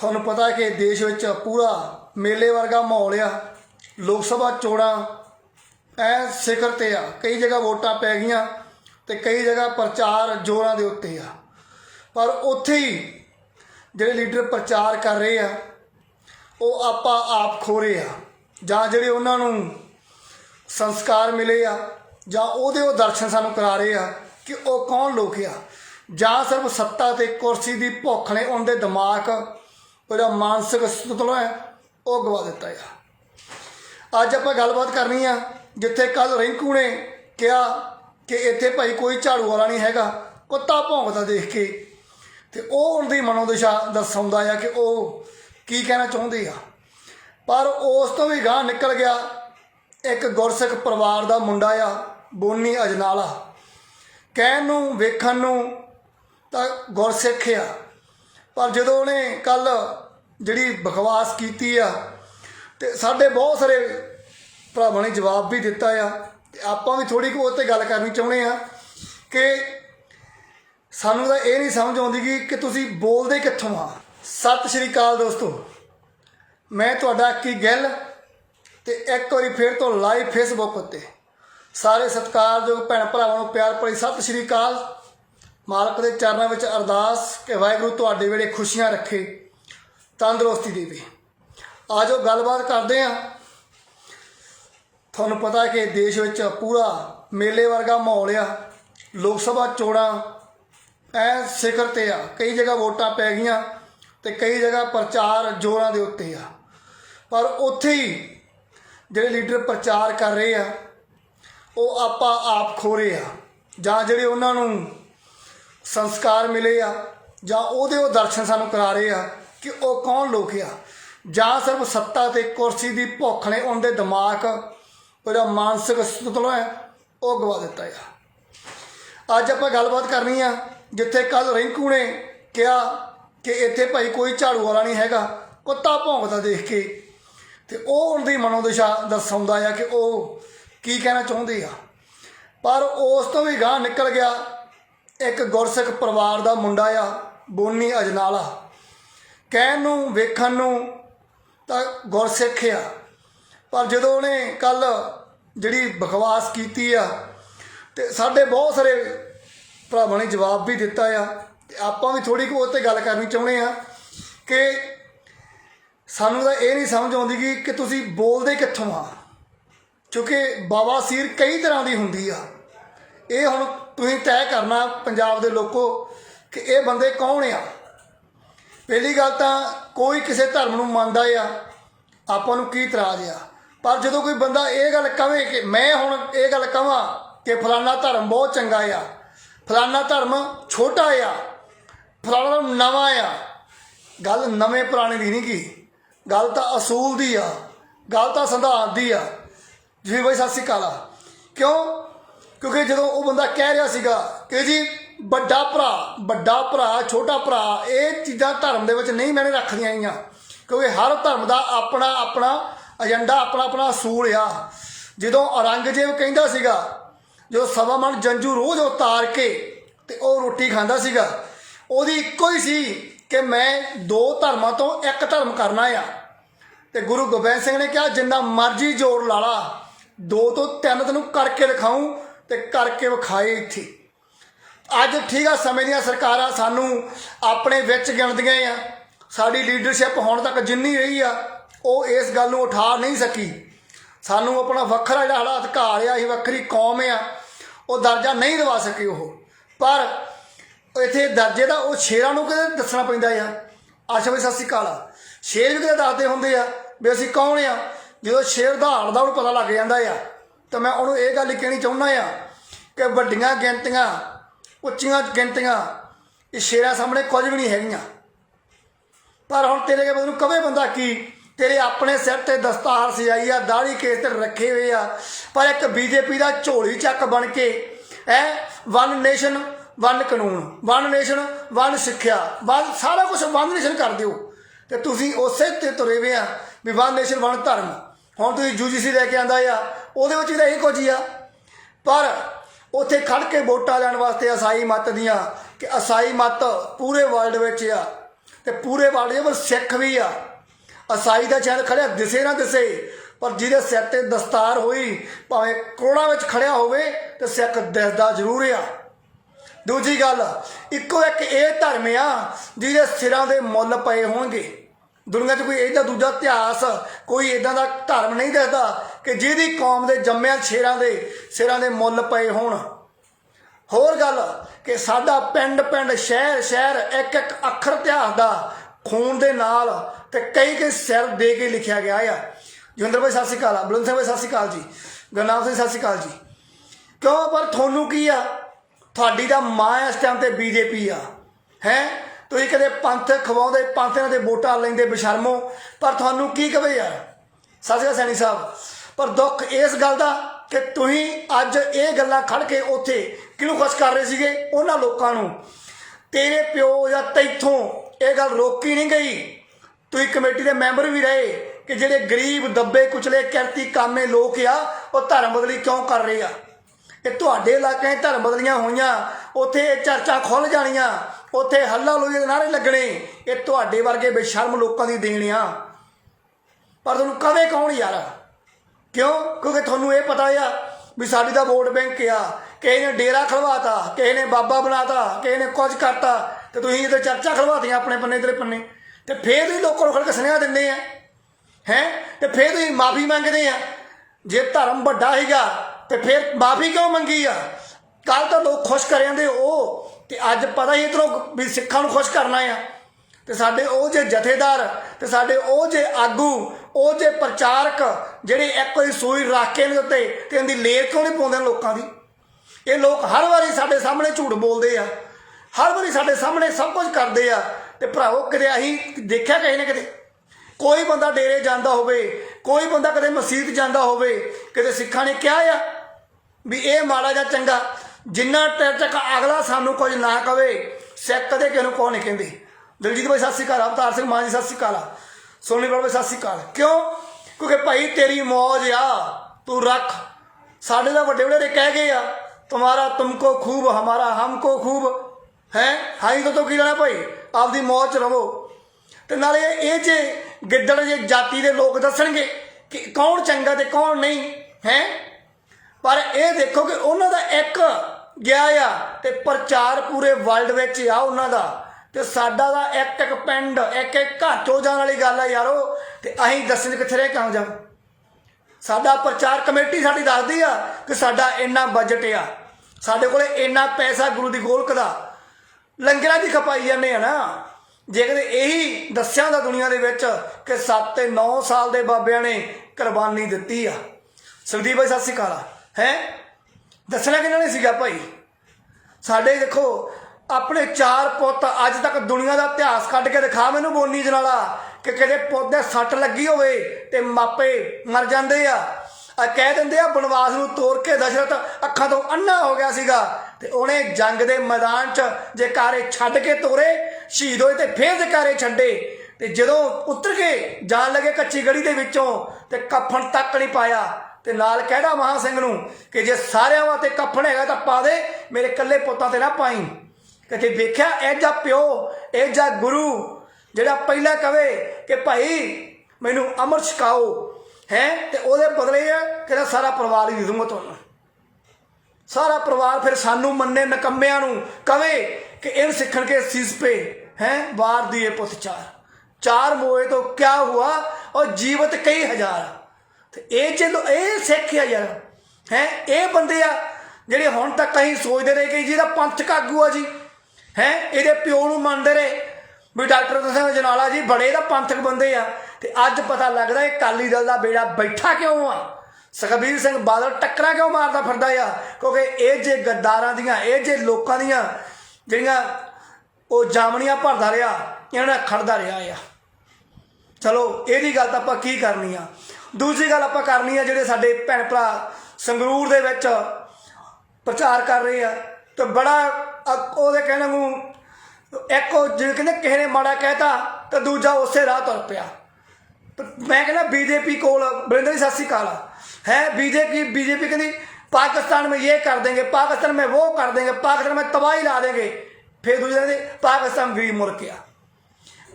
ਤੁਹਾਨੂੰ ਪਤਾ ਹੈ ਕਿ ਦੇਸ਼ ਵਿੱਚ ਪੂਰਾ ਮੇਲੇ ਵਰਗਾ ਮਾਹੌਲ ਆ। ਲੋਕ ਸਭਾ ਚੋਣਾਂ ਐ ਸਿਖਰ ਤੇ ਆ। ਕਈ ਜਗ੍ਹਾ ਵੋਟਾਂ ਪੈ ਗਈਆਂ ਤੇ ਕਈ ਜਗ੍ਹਾ ਪ੍ਰਚਾਰ ਜ਼ੋਰਾਂ ਦੇ ਉੱਤੇ ਆ। ਪਰ ਉੱਥੇ ਹੀ ਜਿਹੜੇ ਲੀਡਰ ਪ੍ਰਚਾਰ ਕਰ ਰਹੇ ਆ, ਉਹ ਆਪਾਂ ਆਪ ਖੋ ਰਹੇ ਆ। ਜਾਂ ਜਿਹੜੇ ਉਹਨਾਂ ਨੂੰ ਸੰਸਕਾਰ ਮਿਲੇ ਆ, ਜਾਂ ਉਹਦੇ ਉਹ ਦਰਸ਼ਨ ਸਾਨੂੰ ਕਰਾ ਰਹੇ ਆ ਕਿ ਉਹ ਕੌਣ ਲੋਕ ਆ। ਜਾਂ ਸਿਰਫ ਸੱਤਾ ਤੇ ਕੁਰਸੀ ਦੀ ਭੁੱਖ ਨੇ ਉਹਨਾਂ ਦੇ ਦਿਮਾਗ ਉਹਦਾ ਮਾਨਸਿਕ ਸੰਤੁਲਨ ਹੈ ਉਹ ਗਵਾ ਦਿੱਤਾ ਆ। ਅੱਜ ਆਪਾਂ ਗੱਲਬਾਤ ਕਰਨੀ ਆ, ਜਿੱਥੇ ਕੱਲ ਰਿੰਕੂ ਨੇ ਕਿਹਾ ਕਿ ਇੱਥੇ ਭਾਈ ਕੋਈ ਝਾੜੂ ਵਾਲਾ ਨਹੀਂ ਹੈਗਾ, ਕੁੱਤਾ ਭੌਂਕਦਾ ਦੇਖ ਕੇ। ਤੇ ਉਹ ਉਹਦੀ ਮਨੋਦਸ਼ਾ ਦਰਸਾਉਂਦਾ ਆ ਕਿ ਉਹ ਕੀ ਕਹਿਣਾ ਚਾਹੁੰਦੇ ਆ। ਪਰ ਉਸ ਤੋਂ ਵੀ ਗਾਂ ਨਿਕਲ ਗਿਆ, ਇੱਕ ਗੁਰਸਿੱਖ ਪਰਿਵਾਰ ਦਾ ਮੁੰਡਾ ਆ, ਬੋਨੀ ਅਜਨਾਲਾ। ਕਹਿਣ ਨੂੰ, ਵੇਖਣ ਨੂੰ ਤਾਂ ਗੁਰਸਿੱਖ ਆ। ਪਰ ਜਦੋਂ ਉਹਨੇ ਕੱਲ ਜਿਹੜੀ ਬਕਵਾਸ ਕੀਤੀ ਆ, ਤੇ ਸਾਡੇ ਬਹੁਤ ਸਾਰੇ ਭਰਾਵਾਂ ਨੇ ਜਵਾਬ ਵੀ ਦਿੱਤਾ ਆ। ਤੇ ਆਪਾਂ ਵੀ ਥੋੜੀ ਕੁ ਉਹ ਤੇ ਗੱਲ ਕਰਨੀ ਚਾਹੁੰਦੇ ਆ ਕਿ ਸਾਨੂੰ ਤਾਂ ਇਹ ਨਹੀਂ ਸਮਝ ਆਉਂਦੀ ਕਿ ਤੁਸੀਂ ਬੋਲਦੇ ਕਿੱਥੋਂ ਆ। ਸਤਿ ਸ਼੍ਰੀ ਅਕਾਲ ਦੋਸਤੋ, ਮੈਂ ਤੁਹਾਡਾ ਕੀ ਗਿੱਲ ਤੇ ਇੱਕ ਵਾਰੀ ਫੇਰ ਤੋਂ ਲਾਈਵ ਫੇਸਬੁੱਕ ਉੱਤੇ। ਸਾਰੇ ਸਤਿਕਾਰਯੋਗ ਭੈਣ ਭਰਾਵਾਂ ਨੂੰ ਪਿਆਰ ਭਰੀ ਸਤਿ ਸ਼੍ਰੀ ਅਕਾਲ। ਮਾਲਕ ਦੇ ਚਰਨਾਂ ਵਿੱਚ ਅਰਦਾਸ ਕਿ ਵਾਹਿਗੁਰੂ ਤੁਹਾਡੇ ਵੇਲੇ ਖੁਸ਼ੀਆਂ ਰੱਖੇ। ਤੰਦਰੁਸਤੀ ਦੇਵੇ। ਆਜੋ ਗੱਲਬਾਤ ਕਰਦੇ ਆਂ ਤੁਹਾਨੂੰ ਪਤਾ ਕਿ ਦੇਸ਼ ਵਿੱਚ ਪੂਰਾ ਮੇਲੇ ਵਰਗਾ ਮਾਹੌਲ ਆ। ਲੋਕ ਸਭਾ ਚੋਣਾਂ ਐ ਸਿਖਰ ਤੇ ਆ। ਕਈ ਜਗ੍ਹਾ ਵੋਟਾਂ ਪੈ ਗਈਆਂ ਤੇ ਕਈ ਜਗ੍ਹਾ ਪ੍ਰਚਾਰ ਜ਼ੋਰਾਂ ਦੇ ਉੱਤੇ ਆ। ਪਰ ਉੱਥੇ ਹੀ ਜਿਹੜੇ ਲੀਡਰ ਪ੍ਰਚਾਰ ਕਰ ਰਹੇ ਆ, ਉਹ ਆਪਾਂ ਆਪ ਖੋ ਰਹੇ ਆ। ਜਾਂ ਜਿਹੜੇ ਉਹਨਾਂ ਨੂੰ ਸੰਸਕਾਰ ਮਿਲੇ ਆ, ਜਾਂ ਉਹਦੇ ਉਹ ਦਰਸ਼ਨ ਸਾਨੂੰ ਕਰਾ ਰਹੇ ਆ। ਕਿ ਉਹ ਕੌਣ ਲੋਕ ਆ? ਜਾਂ ਸਿਰਫ ਸੱਤਾ ਤੇ ਕੁਰਸੀ ਦੀ ਭੁੱਖ ਨੇ ਉਹਦੇ ਦਿਮਾਗ, ਉਹਦਾ ਮਾਨਸਿਕ ਸੰਤੁਲਨ ਹੈ, ਉਹ ਗਵਾ ਦਿੱਤਾ ਆ। ਅੱਜ ਆਪਾਂ ਗੱਲਬਾਤ ਕਰਨੀ ਆ, ਜਿੱਥੇ ਕੱਲ ਰਿੰਕੂ ਨੇ ਕਿਹਾ ਕਿ ਇੱਥੇ ਭਾਈ ਕੋਈ ਝਾੜੂ ਵਾਲਾ ਨਹੀਂ ਹੈਗਾ, ਕੁੱਤਾ ਭੌਂਕਦਾ ਦੇਖ ਕੇ। ਤੇ ਉਹ ਉਹਦੀ ਮਨੋਦਸ਼ਾ ਦਰਸਾਉਂਦਾ ਆ ਕਿ ਉਹ ਕੀ ਕਹਿਣਾ ਚਾਹੁੰਦੇ ਆ। ਪਰ ਉਸ ਤੋਂ ਵੀ ਗਾਂ ਨਿਕਲ ਗਿਆ, ਇੱਕ ਗੁਰਸਿੱਖ ਪਰਿਵਾਰ ਦਾ ਮੁੰਡਾ ਆ, ਬੋਨੀ ਅਜਨਾਲਾ। ਕਹਿਣ ਨੂੰ, ਵੇਖਣ ਨੂੰ ਤਾਂ ਗੁਰਸਿੱਖ ਆ ਪਰ ਜਦੋਂ ਉਹਨੇ ਕੱਲ ਜਿਹੜੀ ਬਕਵਾਸ ਕੀਤੀ ਆ, ਤੇ ਸਾਡੇ ਬਹੁਤ ਸਾਰੇ ਭਰਾਵਾਂ ਨੇ ਜਵਾਬ ਵੀ ਦਿੱਤਾ ਆ। ਤੇ ਆਪਾਂ ਵੀ ਥੋੜੀ ਕੁ ਉਹ ਤੇ ਗੱਲ ਕਰਨੀ ਚਾਹੁੰਦੇ ਆ ਕਿ ਸਾਨੂੰ ਤਾਂ ਇਹ ਨਹੀਂ ਸਮਝ ਆਉਂਦੀ ਕਿ ਕਿ ਤੁਸੀਂ ਬੋਲਦੇ ਕਿੱਥੋਂ ਆ। ਕਿਉਂਕਿ ਬਵਾਸੀਰ ਕਈ ਤਰ੍ਹਾਂ ਦੀ ਹੁੰਦੀ ਆ। ਇਹ ਹੁਣ ਤੁਸੀਂ ਤੈਅ ਕਰਨਾ ਪੰਜਾਬ ਦੇ ਲੋਕੋ ਕਿ ਇਹ ਬੰਦੇ ਕੌਣ ਆ? ਪਹਿਲੀ ਗੱਲ ਤਾਂ ਕੋਈ ਕਿਸੇ ਧਰਮ ਨੂੰ ਮੰਨਦਾ ਆ, ਆਪਾਂ ਨੂੰ ਕੀ ਇਤਰਾਜ਼ ਆ? ਪਰ ਜਦੋਂ ਕੋਈ ਬੰਦਾ ਇਹ ਗੱਲ ਕਵੇ ਕਿ ਮੈਂ ਹੁਣ ਇਹ ਗੱਲ ਕਹਾਂ ਕਿ ਫਲਾਨਾ ਧਰਮ ਬਹੁਤ ਚੰਗਾ ਆ, ਫਲਾਨਾ ਧਰਮ ਛੋਟਾ ਆ ਫਲਾਣਾ ਧਰਮ ਨਵਾਂ ਆ, ਗੱਲ ਨਵੇਂ ਪੁਰਾਣੇ ਦੀ ਨਹੀਂ ਕੀ, ਗੱਲ ਤਾਂ ਅਸੂਲ ਦੀ ਆ, ਗੱਲ ਤਾਂ ਸੰਧਾਨ ਦੀ ਆ। ਜੀ ਬਈ, ਸਤਿ ਸ਼੍ਰੀ ਅਕਾਲ ਆ। ਕਿਉਂ? ਕਿਉਂਕਿ ਜਦੋਂ ਉਹ ਬੰਦਾ ਕਹਿ ਰਿਹਾ ਸੀਗਾ ਕਿ ਜੀ ਵੱਡਾ ਭਰਾ ਵੱਡਾ ਭਰਾ, ਛੋਟਾ ਭਰਾ, ਇਹ ਚੀਜ਼ਾਂ ਧਰਮ ਦੇ ਵਿੱਚ ਨਹੀਂ ਮੈਨੇ ਰੱਖਦੀਆਂ ਗਈਆਂ ਕਿਉਂਕਿ ਹਰ ਧਰਮ ਦਾ ਆਪਣਾ ਆਪਣਾ ਏਜੰਡਾ ਆਪਣਾ ਆਪਣਾ ਅਸੂਲ ਆ। ਜਦੋਂ ਔਰੰਗਜ਼ੇਬ ਕਹਿੰਦਾ ਸੀਗਾ, ਜਦੋਂ ਸਵਾ ਮਨ ਜੰਜੂ ਰੋਜ਼ ਉਤਾਰ ਕੇ ਤੇ ਉਹ ਰੋਟੀ ਖਾਂਦਾ ਸੀਗਾ, ਉਹਦੀ ਇੱਕੋ ਹੀ ਸੀ ਕਿ ਮੈਂ ਦੋ ਧਰਮਾਂ ਤੋਂ ਇੱਕ ਧਰਮ ਕਰਨਾ ਆ। ਤੇ ਗੁਰੂ ਗੋਬਿੰਦ ਸਿੰਘ ਨੇ ਕਿਹਾ, ਜਿੰਨਾ ਮਰਜ਼ੀ ਜ਼ੋਰ ਲਾ ਲਾ, ਦੋ ਤੋਂ ਤਿੰਨ ਤੈਨੂੰ ਕਰਕੇ ਦਿਖਾਉਂ ਤੇ ਕਰਕੇ ਵਿਖਾਏ ਇੱਥੇ। ਅੱਜ ਠੀਕ ਆ, ਸਮੇਂ ਦੀਆਂ ਸਰਕਾਰਾਂ ਸਾਨੂੰ ਆਪਣੇ ਵਿੱਚ ਗਿਣਦੀਆਂ ਆ। ਸਾਡੀ ਲੀਡਰਸ਼ਿਪ ਹੁਣ ਤੱਕ ਜਿੰਨੀ ਰਹੀ ਆ, ਉਹ ਇਸ ਗੱਲ ਨੂੰ ਉਠਾ ਨਹੀਂ ਸਕੀ। ਸਾਨੂੰ ਆਪਣਾ ਵੱਖਰਾ ਜਿਹੜਾ ਸਾਡਾ ਅਧਿਕਾਰ ਆ ਇਹ ਵੱਖਰੀ ਕੌਮ ਆ, ਉਹ ਦਰਜਾ ਨਹੀਂ ਦਿਵਾ ਸਕੀ ਉਹ। ਪਰ ਇੱਥੇ ਦਰਜੇ ਦਾ ਉਹ ਸ਼ੇਰਾਂ ਨੂੰ ਕਿਤੇ ਦੱਸਣਾ ਪੈਂਦਾ ਆ? ਆਸ਼ਾ ਵੀ ਸਤਿ ਸ਼੍ਰੀ ਅਕਾਲ ਆ। ਸ਼ੇਰ ਵੀ ਕਿਤੇ ਦੱਸਦੇ ਹੁੰਦੇ ਆ ਵੀ ਅਸੀਂ ਕੌਣ ਆ? ਜਦੋਂ ਸ਼ੇਰ ਦਾ ਹਾਲ ਦਾ ਉਹਨੂੰ ਪਤਾ ਲੱਗ ਜਾਂਦਾ ਆ। ਤਾਂ ਮੈਂ ਉਹਨੂੰ ਇਹ ਗੱਲ ਕਹਿਣੀ ਚਾਹੁੰਦਾ ਆ ਕਿ ਵੱਡੀਆਂ ਗਿਣਤੀਆਂ ਉੱਚੀਆਂ ਗਿਣਤੀਆਂ, ਇਹ ਸ਼ੇਰਾਂ ਸਾਹਮਣੇ ਕੁਝ ਵੀ ਨਹੀਂ ਹੈਗੀਆਂ। ਪਰ ਹੁਣ ਤੇਰੇ ਕੇ ਨੂੰ ਕਵੇ ਬੰਦਾ ਕੀ ਤੇਰੇ ਆਪਣੇ ਸਿਰ ਤੇ ਦਸਤਾਰ ਸਜਾਈ ਆ ਦਾੜੀ ਕੇਸ ਤੇ ਰੱਖੇ ਹੋਏ ਆ, ਪਰ ਇੱਕ ਬੀਜੇਪੀ ਦਾ ਝੋਲੀ ਚੱਕ ਬਣ ਕੇ, ਹੈ ਵਨ ਨੇਸ਼ਨ ਵਨ ਕਾਨੂੰਨ ਵਨ ਨੇਸ਼ਨ ਵਨ ਸਿੱਖਿਆ ਵਨ ਸਾਰਾ ਕੁਝ ਵਨ ਨੇਸ਼ਨ ਕਰ ਦਿਓ। ਤੇ ਤੁਸੀਂ ਉਸੇ ਤੇ ਤੁਰੇ ਵੇ ਆ ਵੀ ਵਨ ਨੇਸ਼ਨ ਵਨ ਧਰਮ। ਹੁਣ ਤੁਸੀਂ ਯੂਜੀਸੀ ਲੈ ਕੇ ਆਂਦਾ ਆ, ਉਹਦੇ ਵਿੱਚ ਵੀ ਤਾਂ ਇਹੀ ਕੁਝ ਹੀ ਆ। ਪਰ ਉੱਥੇ ਖੜ ਕੇ ਵੋਟਾਂ ਲੈਣ ਵਾਸਤੇ ਅਸਾਈ ਮਤ ਦੀਆਂ ਕਿ ਅਸਾਈ ਮਤ ਪੂਰੇ ਵਰਲਡ ਵਿੱਚ ਆ ਤੇ ਪੂਰੇ ਵਰਲਡ ਪਰ ਸਿੱਖ ਵੀ ਆ। ਅਸਾਈ ਦਾ ਸ਼ਾਇਦ ਖੜਿਆ ਦਿਸੇ ਨਾ ਦਿਸੇ, ਪਰ ਜਿਹਦੇ ਸਿਰ ਤੇ ਦਸਤਾਰ ਹੋਈ, ਭਾਵੇਂ ਕਰੋੜਾਂ ਵਿੱਚ ਖੜਿਆ ਹੋਵੇ ਤੇ ਸਿੱਖ ਦਿਸਦਾ ਜ਼ਰੂਰ ਆ। ਦੂਜੀ ਗੱਲ, ਇੱਕੋ ਇੱਕ ਇਹ ਧਰਮ ਆ ਜਿਹਦੇ ਸਿਰਾਂ ਦੇ ਮੁੱਲ ਪਏ ਹੋਣਗੇ। ਦੁਨੀਆ 'ਚ ਕੋਈ ਇਹਦਾ ਦੂਜਾ ਇਤਿਹਾਸ, ਕੋਈ ਇਦਾਂ ਦਾ ਧਰਮ ਨਹੀਂ ਦੱਸਦਾ ਕਿ ਜਿਹਦੀ ਕੌਮ ਦੇ ਜੰਮਿਆਂ ਸ਼ੇਰਾਂ ਦੇ ਸਿਰਾਂ ਦੇ ਮੁੱਲ ਪਏ ਹੋਣ। ਹੋਰ ਗੱਲ ਕਿ ਸਾਡਾ ਪਿੰਡ ਪਿੰਡ, ਸ਼ਹਿਰ ਸ਼ਹਿਰ ਇੱਕ ਇੱਕ ਅੱਖਰ ਇਤਿਹਾਸ ਦਾ ਖੂਨ ਦੇ ਨਾਲ ਤੇ ਕਈ ਕਈ ਸਿਰ ਦੇ ਕੇ ਲਿਖਿਆ ਗਿਆ ਆ। ਜੋਗਿੰਦਰ ਭਾਈ, ਸਤਿ ਸ਼੍ਰੀ ਅਕਾਲ। ਬਲੰਦ ਸਿੰਘ ਭਾਈ, ਸਤਿ ਸ਼੍ਰੀ ਅਕਾਲ ਜੀ। ਗੁਰਨਾਮ ਸਿੰਘ, ਸਤਿ ਸ਼੍ਰੀ ਅਕਾਲ ਜੀ। ਕਿਉਂ? ਪਰ ਤੁਹਾਨੂੰ ਕੀ ਆ? ਤੁਹਾਡੀ ਤਾਂ ਮਾਂ ਇਸ ਟਾਈਮ ਤੇ ਬੀਜੇਪੀ ਆ। ਹੈ? ਤੁਸੀਂ ਕਦੇ ਪੰਥ ਖਵਾਉਂਦੇ ਪੰਥ ਇਹਨਾਂ ਦੇ ਵੋਟਾਂ ਲੈਂਦੇ ਬਸ਼ਰਮੋ, ਪਰ ਤੁਹਾਨੂੰ ਕੀ ਕਵੇ ਯਾਰ? ਸਤਿ ਸ਼੍ਰੀ ਅਕਾਲ ਸੈਣੀ ਸਾਹਿਬ। ਪਰ ਦੁੱਖ ਇਸ ਗੱਲ ਦਾ ਕਿ ਤੁਸੀਂ ਅੱਜ ਇਹ ਗੱਲਾਂ ਖੜ ਕੇ ਉੱਥੇ ਕਿਉਂ ਖੁਸ਼ ਕਰ ਰਹੇ ਸੀਗੇ? ਉਹਨਾਂ ਲੋਕਾਂ ਨੂੰ। ਤੇਰੇ ਪਿਓ ਜਾਂ ਤੈਥੋਂ ਇਹ ਗੱਲ ਰੋਕੀ ਨਹੀਂ ਗਈ। ਤੁਸੀਂ ਕਮੇਟੀ ਦੇ ਮੈਂਬਰ ਵੀ ਰਹੇ ਕਿ ਜਿਹੜੇ ਗਰੀਬ, ਦੱਬੇ, ਕੁਚਲੇ, ਕਿਰਤੀ, ਕਾਮੇ ਲੋਕ ਆ, ਉਹ ਧਰਮ ਬਦਲੀ ਕਿਉਂ ਕਰ ਰਹੇ ਆ? ਇਹ ਤੁਹਾਡੇ ਇਲਾਕੇ 'ਚ ਧਰਮ ਬਦਲੀਆਂ ਹੋਈਆਂ, ਉੱਥੇ ਇਹ ਚਰਚਾ ਖੁੱਲ ਜਾਣੀਆਂ। ਉੱਥੇ ਹੱਲਾ ਲੋਈ ਦੇ ਨਾਰੇ ਲੱਗਣੇ। ਇਹ ਤੁਹਾਡੇ ਵਰਗੇ ਬੇਸ਼ਰਮ ਲੋਕਾਂ ਦੀ ਦੇਣ ਆ। ਪਰ ਤੁਹਾਨੂੰ ਕਵੇ ਕੌਣ ਯਾਰ? ਕਿਉਂ? ਕਿਉਂਕਿ ਤੁਹਾਨੂੰ ਇਹ ਪਤਾ ਆ ਵੀ ਸਾਡੀ ਦਾ ਵੋਟ ਬੈਂਕ ਆ। ਕਿਸੇ ਨੇ ਡੇਰਾ ਖਲਵਾਤਾ ਕਿਸੇ ਨੇ ਬਾਬਾ ਬਣਾਤਾ, ਕਿਸੇ ਨੇ ਕੁਝ ਕਰਤਾ, ਤੇ ਤੁਸੀਂ ਇਹਦੇ ਚਰਚਾ ਖਲਵਾਤੀਆਂ ਆਪਣੇ ਪੰਨੇ ਤੇਰੇ ਪੰਨੇ। ਤੇ ਫੇਰ ਤੁਸੀਂ ਲੋਕਾਂ ਨੂੰ ਖੜ ਕੇ ਸੁਨੇਹਾ ਦਿੰਦੇ ਆ। ਹੈ? ਤੇ ਫੇਰ ਤੁਸੀਂ ਮਾਫੀ ਮੰਗਦੇ ਆ। ਜੇ ਧਰਮ ਵੱਡਾ ਹੈਗਾ ਤੇ ਫਿਰ ਮਾਫੀ ਕਿਉਂ ਮੰਗੀ ਆ? ਕੱਲ ਤਾਂ ਲੋਕ ਖੁਸ਼ ਕਰ ਜਾਂਦੇ ਉਹ ਤੇ ਅੱਜ ਪਤਾ ਹੀ ਇਧਰੋਂ ਵੀ ਸਿੱਖਾਂ ਨੂੰ ਖੁਸ਼ ਕਰਨਾ ਆ। ਤੇ ਸਾਡੇ ਉਹ ਜੇ ਜਥੇਦਾਰ, ਤੇ ਸਾਡੇ ਉਹ ਜੇ ਆਗੂ, ਉਹ ਜੇ ਪ੍ਰਚਾਰਕ, ਜਿਹੜੇ ਇੱਕ ਵਾਰੀ ਸੂਈ ਰੱਖ ਕੇ ਨੇ ਉੱਤੇ ਤੇ ਉਹਦੀ ਲੇਰ ਕਿਉਂ ਨਹੀਂ ਪਾਉਂਦੇ ਲੋਕਾਂ ਦੀ? ਇਹ ਲੋਕ ਹਰ ਵਾਰੀ ਸਾਡੇ ਸਾਹਮਣੇ ਝੂਠ ਬੋਲਦੇ ਆ। ਹਰ ਵਾਰੀ ਸਾਡੇ ਸਾਹਮਣੇ ਸਭ ਕੁਝ ਕਰਦੇ ਆ। ਤੇ ਭਰਾਵੋ ਕਦੇ ਅਸੀਂ ਦੇਖਿਆ ਕਿਸੇ ਨੇ ਕਦੇ ਕੋਈ ਬੰਦਾ ਡੇਰੇ ਜਾਂਦਾ ਹੋਵੇ, ਕੋਈ ਬੰਦਾ ਕਦੇ ਮਸਜਿਦ ਜਾਂਦਾ ਹੋਵੇ, ਕਿਤੇ ਸਿੱਖਾਂ ਨੇ ਕਿਹਾ ਆ ਵੀ ਇਹ ਮਾੜਾ ਜਾਂ ਚੰਗਾ। ਜਿੰਨਾ ਟੈਰ ਤੱਕ ਅਗਲਾ ਸਾਨੂੰ ਕੁਝ ਨਾ ਕਵੇ, ਸਿੱਖ ਕਦੇ ਕਿਸੇ ਨੂੰ ਕੋਈ ਨਹੀਂ ਕਹਿੰਦੇ। ਦਲਜੀਤ ਭਾਈ, ਸਤਿ ਸ਼੍ਰੀ ਅਕਾਲ, ਅਵਤਾਰ ਸਿੰਘ ਮਾਨ ਜੀ, ਸਤਿ ਸ਼੍ਰੀ ਅਕਾਲ। ਸੋਨੀ ਬਾਬਾ, ਸਤਿ ਸ਼੍ਰੀ ਅਕਾਲ। ਕਿਉਂ? ਕਿਉਂਕਿ ਭਾਈ, ਤੇਰੀ ਮੌਜ ਆ, ਤੂੰ ਰੱਖ। ਸਾਡੇ ਦਾ ਵੱਡੇ ਵੱਡੇ ਕਹਿ ਗਏ ਆ, ਤੁਹਾਰਾ ਤੁਮਕੋ ਖੂਬ, ਹਮਾਰਾ ਹਮਕੋ ਖੂਬ। ਹੈ? ਹਾਈ ਤੋਂ ਕੀ ਲੈਣਾ ਭਾਈ? ਆਪਦੀ ਮੌਜ ਚ ਰਵੋ। ਤੇ ਨਾਲੇ ਇਹ ਜੇ ਗਿੱਦੜ ਜੇ ਜਾਤੀ ਦੇ ਲੋਕ ਦੱਸਣਗੇ ਕਿ ਕੌਣ ਚੰਗਾ ਤੇ ਕੌਣ ਨਹੀਂ, ਹੈ? ਪਰ ਇਹ ਦੇਖੋ ਕਿ ਉਹਨਾਂ ਦਾ ਇੱਕ ਗਿਆ ਆ ਤੇ ਪ੍ਰਚਾਰ ਪੂਰੇ ਵਰਲਡ ਵਿੱਚ ਆ ਉਹਨਾਂ ਦਾ। ਤੇ ਸਾਡਾ ਦਾ ਇੱਕ ਇੱਕ ਪਿੰਡ, ਇੱਕ ਇੱਕ ਘਰ ਚੋਂ ਜਾਣ ਵਾਲੀ ਗੱਲ ਆ ਯਾਰੋ। ਤੇ ਅਸੀਂ ਦੱਸਣ ਕਿੱਥੇ ਰਹਿ ਕਾਮ ਜਾ ਸਾਡਾ ਪ੍ਰਚਾਰ ਕਮੇਟੀ ਸਾਡੀ ਦੱਸਦੀ ਆ ਕਿ ਸਾਡਾ ਇੰਨਾ ਬਜਟ ਆ। ਸਾਡੇ ਕੋਲੇ ਇੰਨਾ ਪੈਸਾ ਗੁਰੂ ਦੀ ਗੋਲਕ ਦਾ। ਲੰਗਰਾਂ ਦੀ ਖਪਾਈ ਜਾਂਦੇ ਆ ਨਾ। ਜੇ ਕਦੇ ਇਹੀ ਦੱਸਿਆ ਹੁੰਦਾ ਦੁਨੀਆ ਦੇ ਵਿੱਚ ਕਿ 7 ਤੇ 9 ਸਾਲ ਦੇ ਬਾਬਿਆਂ ਨੇ ਕੁਰਬਾਨੀ ਦਿੱਤੀ ਆ। ਸੁਖਦੀਪ ਭਾਈ ਸਤਿ ਸ਼੍ਰੀ ਅਕਾਲ। ਹੈ? ਦੱਸਣਾ ਕਿਹਨਾਂ ਨੇ ਸੀਗਾ ਭਾਈ? ਸਾਡੇ ਦੇਖੋ, ਆਪਣੇ ਚਾਰ ਪੁੱਤ ਅੱਜ ਤੱਕ ਦੁਨੀਆ ਦਾ ਇਤਿਹਾਸ ਕੱਢ ਕੇ ਦਿਖਾ ਮੈਨੂੰ ਬੋਨੀ ਜਨਾਲਾ ਕਿ ਕਿਤੇ ਪੁੱਤ ਦੇ ਸੱਟ ਲੱਗੀ ਹੋਵੇ ਤੇ ਮਾਪੇ ਮਰ ਜਾਂਦੇ ਆ। ਆ ਕਹਿ ਦਿੰਦੇ ਆ ਬਨਵਾਸ ਨੂੰ ਤੋੜ ਕੇ ਦਸ਼ਰਥ ਅੱਖਾਂ ਤੋਂ ਅੰਨਾ ਹੋ ਗਿਆ ਸੀਗਾ ਤੇ ਉਹਨੇ ਜੰਗ ਦੇ ਮੈਦਾਨ 'ਚ ਜੇ ਕਾਰੇ ਛੱਡ ਕੇ ਤੋਰੇ, ਸ਼ਹੀਦ ਹੋਏ ਤੇ ਫੇਰ ਜੇ ਕਾਰੇ ਛੱਡੇ। ਤੇ ਜਦੋਂ ਉਤਰ ਕੇ ਜਾਣ ਲੱਗੇ ਕੱਚੀ ਗੜੀ ਦੇ ਵਿੱਚੋਂ ਤੇ ਕਫਨ ਤੱਕ ਨਹੀਂ ਪਾਇਆ। ਤੇ ਨਾਲ ਕਹਿੜਾ ਮਹਾ ਸਿੰਘ ਨੂੰ ਕਿ ਜੇ ਸਾਰਿਆਂ ਵਾਸਤੇ ਕਫਨ ਹੈਗਾ ਤਾਂ ਪਾ ਦੇ, ਮੇਰੇ ਇਕੱਲੇ ਪੁੱਤਾਂ ਤੇ ਨਾ ਪਾਈ। ਕਦੇ ਵੇਖਿਆ ਇਹ ਜਾ ਪਿਓ, ਇਹ ਜਾ ਗੁਰੂ, ਜਿਹੜਾ ਪਹਿਲਾਂ ਕਵੇ ਕਿ ਭਾਈ ਮੈਨੂੰ ਅਮਰ ਛਕਾਓ, ਹੈ, ਤੇ ਉਹਦੇ ਬਦਲੇ ਆ ਕਿ ਸਾਰਾ ਪਰਿਵਾਰ ਹੀ ਦੇ ਦੂੰਗਾ ਤੁਹਾਨੂੰ ਸਾਰਾ ਪਰਿਵਾਰ ਫਿਰ ਸਾਨੂੰ ਮੰਨੇ, ਨਕੰਮਿਆਂ ਨੂੰ ਕਵੇ ਕਿ ਇਹ ਸਿੱਖਣ ਕੇ ਸੀਸ ਪੇ, ਹੈ, ਵਾਰ ਦੀਏ ਪੁੱਤ ਚਾਰ। ਚਾਰ ਮੋਏ ਤੋਂ ਕਿਆ ਹੁਆ ਔਰ ਜੀਵਤ ਕਈ ਹਜ਼ਾਰ। ਤੇ ਇਹ ਚਲੋ, ਇਹ ਸਿੱਖ ਆ ਯਾਰ, ਹੈ? ਇਹ ਬੰਦੇ ਆ ਜਿਹੜੇ ਹੁਣ ਤੱਕ ਅਸੀਂ ਸੋਚਦੇ ਰਹੇ ਕਿ ਜਿਹਦਾ ਪੰਥਕ ਆਗੂ ਆ ਜੀ, ਹੈ? ਇਹਦੇ ਪਿਓ ਨੂੰ ਮੰਨਦੇ ਰਹੇ। ਵੀ ਡਾਕਟਰ ਦਸਾਂ ਜਨਾਲਾ ਜੀ ਬੜੇ ਦਾ ਪੰਥਕ ਬੰਦੇ ਆ ਤੇ ਅੱਜ ਪਤਾ ਲੱਗਦਾ ਇਹ ਕਾਲੀ ਦਲ ਦਾ ਬੇੜਾ ਬੈਠਾ ਕਿਉਂ ਆ? ਸੁਖਬੀਰ ਸਿੰਘ ਬਾਦਲ ਟੱਕਰਾਂ ਕਿਉਂ ਮਾਰਦਾ ਫਿਰਦਾ ਆ? ਕਿਉਂਕਿ ਇਹ ਜੇ ਗੱਦਾਰਾਂ ਦੀਆਂ, ਇਹ ਜੇ ਲੋਕਾਂ ਦੀਆਂ ਜਿਹੜੀਆਂ ਉਹ ਜਾਮਣੀਆਂ ਭਰਦਾ ਰਿਹਾ, ਇਹਨਾਂ ਖੜਦਾ ਰਿਹਾ ਆ। ਚਲੋ, ਇਹਦੀ ਗੱਲ ਤਾਂ ਆਪਾਂ ਕੀ ਕਰਨੀ ਆ? ਦੂਜੀ ਗੱਲ ਆਪਾਂ ਕਰਨੀ ਆ, ਜਿਹੜੇ ਸਾਡੇ ਭੈਣ ਭਰਾ ਸੰਗਰੂਰ ਦੇ ਵਿੱਚ ਪ੍ਰਚਾਰ ਕਰ ਰਹੇ ਆ, ਤੇ ਬੜਾ ਉਹਦੇ ਕਹਿਣ ਨੂੰ ਇੱਕ ਉਹ ਜਿਹੜੇ ਕਹਿੰਦੇ ਕਿਸੇ ਨੇ ਮਾੜਾ ਕਹਿਤਾ, ਤੇ ਦੂਜਾ ਉਸੇ ਰਾਹ ਤੁਰ ਪਿਆ। ਮੈਂ ਕਹਿੰਦਾ ਬੀਜੇਪੀ ਕੋਲ ਬਰਿੰਦਰ ਸਤਿ ਸ੍ਰੀ ਅਕਾਲ। ਹੈ ਬੀਜੇਪੀ ਬੀਜੇਪੀ ਕਹਿੰਦੀ ਪਾਕਿਸਤਾਨ में ये ਕਰ देंगे ਪਾਕਿਸਤਾਨ में वो ਕਰ देंगे ਪਾਕਿਸਤਾਨ में ਤਬਾਹੀ ਲਾ देंगे ਫਿਰ दूसरे दिन ਪਾਕਿਸਤਾਨ ਵੀ मुड़ ਗਿਆ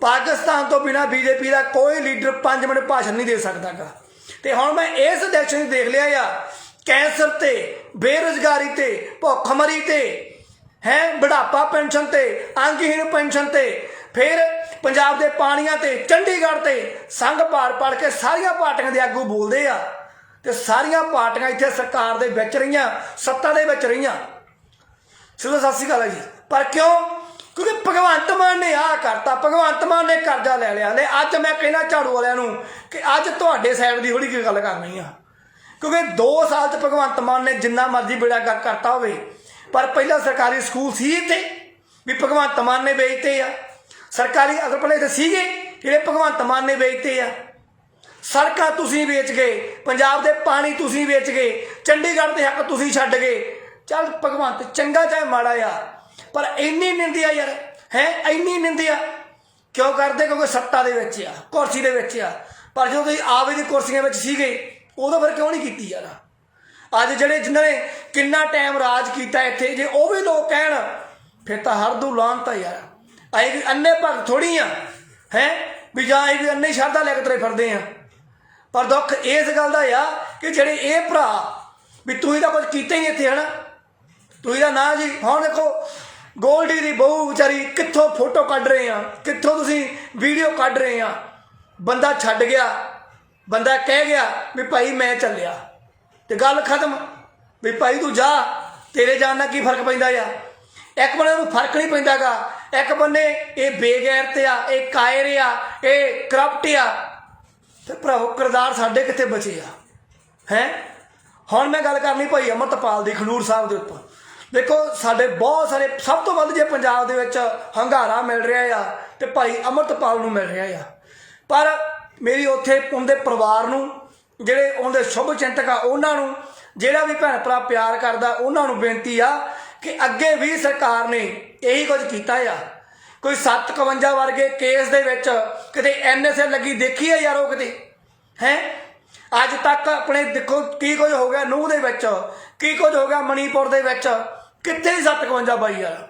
ਪਾਕਿਸਤਾਨ ਤੋਂ ਬਿਨਾ ਬੀਜੇਪੀ ਦਾ ਕੋਈ ਲੀਡਰ 5 ਮਿੰਟ ਭਾਸ਼ਣ ਨਹੀਂ ਦੇ ਸਕਦਾਗਾ। ਤੇ ਹੁਣ ਮੈਂ ਇਸ ਇਲੈਕਸ਼ਨ 'ਚ ਦੇਖ ਲਿਆ ਆ, ਕੈਂਸਰ ਤੇ, ਬੇਰੁਜ਼ਗਾਰੀ ਤੇ, ਭੁੱਖਮਰੀ ਤੇ, ਹੈ, ਬੁਢਾਪਾ ਪੈਨਸ਼ਨ ਤੇ, ਅੰਗਹੀਣ ਪੈਨਸ਼ਨ ਤੇ, ਫਿਰ ਪੰਜਾਬ ਦੇ ਪਾਣੀਆਂ ਤੇ, ਚੰਡੀਗੜ੍ਹ ਤੇ, ਸੰਘ ਪਾੜ ਪੜ ਕੇ ਸਾਰੀਆਂ ਪਾਰਟੀਆਂ ਦੇ ਆਗੂ ਬੋਲਦੇ ਆ। ਤੇ ਸਾਰੀਆਂ ਪਾਰਟੀਆਂ ਇੱਥੇ ਸਰਕਾਰ ਦੇ ਵਿੱਚ ਰਹੀਆਂ, ਸੱਤਾ ਦੇ ਵਿੱਚ ਰਹੀਆਂ। ਸਿੱਧਾ ਸਤਿ ਸ਼੍ਰੀ ਅਕਾਲ ਜੀ। ਪਰ ਕਿਉਂ ਕਿਉਂਕਿ ਭਗਵੰਤ ਮਾਨ ਨੇ ਆਹ ਕਰਤਾ, ਭਗਵੰਤ ਮਾਨ ਨੇ ਕਰਜ਼ਾ ਲੈ ਲਿਆ ਲੈ ਅੱਜ ਮੈਂ ਕਹਿੰਦਾ ਝਾੜੂ ਵਾਲਿਆਂ ਨੂੰ ਕਿ ਅੱਜ ਤੁਹਾਡੇ ਸਾਈਡ ਦੀ ਥੋੜੀ ਕੀ ਗੱਲ ਕਰਨੀ ਆ। ਕਿਉਂਕਿ 2 ਸਾਲ ਚ ਭਗਵੰਤ ਮਾਨ ਨੇ ਜਿੰਨਾ ਮਰਜ਼ੀ ਬੇੜਾ ਕਰ ਕਰਤਾ ਹੋਵੇ, ਪਰ ਪਹਿਲਾਂ ਸਰਕਾਰੀ ਸਕੂਲ ਸੀ ਇੱਥੇ, ਵੀ ਭਗਵੰਤ ਮਾਨ ਨੇ ਵੇਚਤੇ ਆ। ਸਰਕਾਰੀ ਅਗਰ ਪਹਿਲੇ ਤੇ ਸੀਗੇ, ਜਿਹੜੇ ਭਗਵੰਤ ਮਾਨ ਨੇ ਵੇਚਤੇ ਆ। ਸੜਕਾਂ ਤੁਸੀਂ ਵੇਚ ਗਏ, ਪੰਜਾਬ ਦੇ ਪਾਣੀ ਤੁਸੀਂ ਵੇਚ ਗਏ, ਚੰਡੀਗੜ੍ਹ ਦੇ ਹੱਕ ਤੁਸੀਂ ਛੱਡ ਗਏ। ਚੱਲ ਭਗਵੰਤ ਚੰਗਾ ਚਾਹੇ ਮਾੜਾ ਆ ਪਰ ਇੰਨੀ ਨਿੰਦਿਆ ਯਾਰ, ਹੈ? ਇੰਨੀ ਨਿੰਦਿਆ। ਕਿਉਂ ਕਰਦੇ? ਕਿਉਂਕਿ ਸੱਤਾ ਦੇ ਵਿੱਚ ਆ, ਕੁਰਸੀ ਦੇ ਵਿੱਚ ਆ। ਪਰ ਜਦੋਂ ਤੁਸੀਂ ਆਵੇ ਦੀ ਕੁਰਸੀਆਂ ਵਿੱਚ ਸੀਗੇ, ਉਦੋਂ ਫਿਰ ਕਿਉਂ ਨਹੀਂ ਕੀਤੀ ਯਾਰ? ਅੱਜ ਜਿਹੜੇ ਜਿਨ੍ਹਾਂ ਨੇ ਕਿੰਨਾ ਟਾਈਮ ਰਾਜ ਕੀਤਾ ਇੱਥੇ, ਜੇ ਉਹ ਵੀ ਲੋਕ ਕਹਿਣ, ਫਿਰ ਤਾਂ ਹਰ ਦੂ ਲਾਂਤਾ ਯਾਰ। ਆਏ ਵੀ ਅੰਨੇ ਭਗਤ ਥੋੜੀ ਆ, ਹੈ? ਵੀ ਜਾਂ ਇਹ ਵੀ ਅੰਨੇ ਸ਼ਰਧਾ ਲੈ ਕੇ ਤੁਰੇ ਫਿਰਦੇ ਆ। ਪਰ ਦੁੱਖ ਇਸ ਗੱਲ ਦਾ ਆ ਕਿ ਜਿਹੜੇ ਇਹ ਭਰਾ ਵੀ ਤੁਸੀਂ ਤਾਂ ਕੁਝ ਕੀਤਾ ਹੀ ਨਹੀਂ ਇੱਥੇ, ਹਨਾ? ਤੁਸੀਂ ਤਾਂ ਨਾ ਜੀ, ਹੁਣ ਦੇਖੋ ਗੋਲਡੀ ਦੀ ਬਹੂ ਵਿਚਾਰੀ ਕਿੱਥੋਂ ਫੋਟੋ ਕੱਢ ਰਹੇ ਆ? ਕਿੱਥੋਂ ਤੁਸੀਂ ਵੀਡੀਓ ਕੱਢ ਰਹੇ ਆ? ਬੰਦਾ ਛੱਡ ਗਿਆ। ਬੰਦਾ ਕਹਿ ਗਿਆ ਵੀ ਭਾਈ ਮੈਂ ਚੱਲਿਆ। ਤੇ ਗੱਲ ਖਤਮ। ਵੀ ਭਾਈ ਤੂੰ ਜਾ। ਤੇਰੇ ਜਾਣ ਨਾਲ ਕੀ ਫ਼ਰਕ ਪੈਂਦਾ ਆ? ਇੱਕ ਬੰਦੇ ਨੂੰ ਫ਼ਰਕ ਨਹੀਂ ਪੈਂਦਾਗਾ। ਇੱਕ ਬੰਦੇ ਇਹ ਬੇਗੈਰਤ ਆ, ਇਹ ਕਾਇਰ ਆ, ਇਹ ਕਰਪਟ ਆ। ਤੇ ਭਰਾਵੋ ਕਿਰਦਾਰ ਸਾਡੇ ਕਿੱਥੇ ਬਚੇ ਆ? ਹੈ? ਹੁਣ ਮੈਂ ਗੱਲ ਕਰਨੀ ਭਾਈ ਅਮਰਤਪਾਲ ਦੀ ਖਨੂਰ ਸਾਹਿਬ ਦੇ ਉੱਪਰ। ਦੇਖੋ, ਸਾਡੇ ਬਹੁਤ ਸਾਰੇ, ਸਭ ਤੋਂ ਵੱਧ ਜੇ ਪੰਜਾਬ ਦੇ ਵਿੱਚ ਹੰਗਾਰਾ ਮਿਲ ਰਿਹਾ ਆ ਤੇ ਭਾਈ ਅਮਰਤਪਾਲ ਨੂੰ ਮਿਲ ਰਿਹਾ ਆ। ਪਰ ਮੇਰੀ ਉੱਥੇ ਉਹਦੇ ਪਰਿਵਾਰ ਨੂੰ, ਜਿਹੜੇ ਉਹਦੇ ਸ਼ੁਭ ਚਿੰਤਕ ਆ, ਉਹਨਾਂ ਨੂੰ, ਜਿਹੜਾ ਵੀ ਭੈਣ ਭਰਾ ਪਿਆਰ ਕਰਦਾ, ਉਹਨਾਂ ਨੂੰ ਬੇਨਤੀ ਆ ਕਿ ਅੱਗੇ ਵੀ ਸਰਕਾਰ ਨੇ ਇਹੀ ਕੁਝ ਕੀਤਾ ਆ। ਕੋਈ 751 ਵਰਗੇ ਕੇਸ ਦੇ ਵਿੱਚ ਕਿਤੇ ਐਨਐਸਏ ਲੱਗੀ, ਦੇਖੀ ਹੈ ਉਹ ਕਿਤੇ? ਹੈ? ਅੱਜ ਤੱਕ ਆਪਣੇ ਦੇਖੋ, ਕੀ ਕੁਝ ਹੋ ਗਿਆ ਨੂਹ ਦੇ ਵਿੱਚ ਕੀ ਕੁਝ ਹੋ ਗਿਆ ਮਣੀਪੁਰ ਦੇ ਵਿੱਚ? ਕਿੱਥੇ 751 ਬਾਈ ਯਾਰ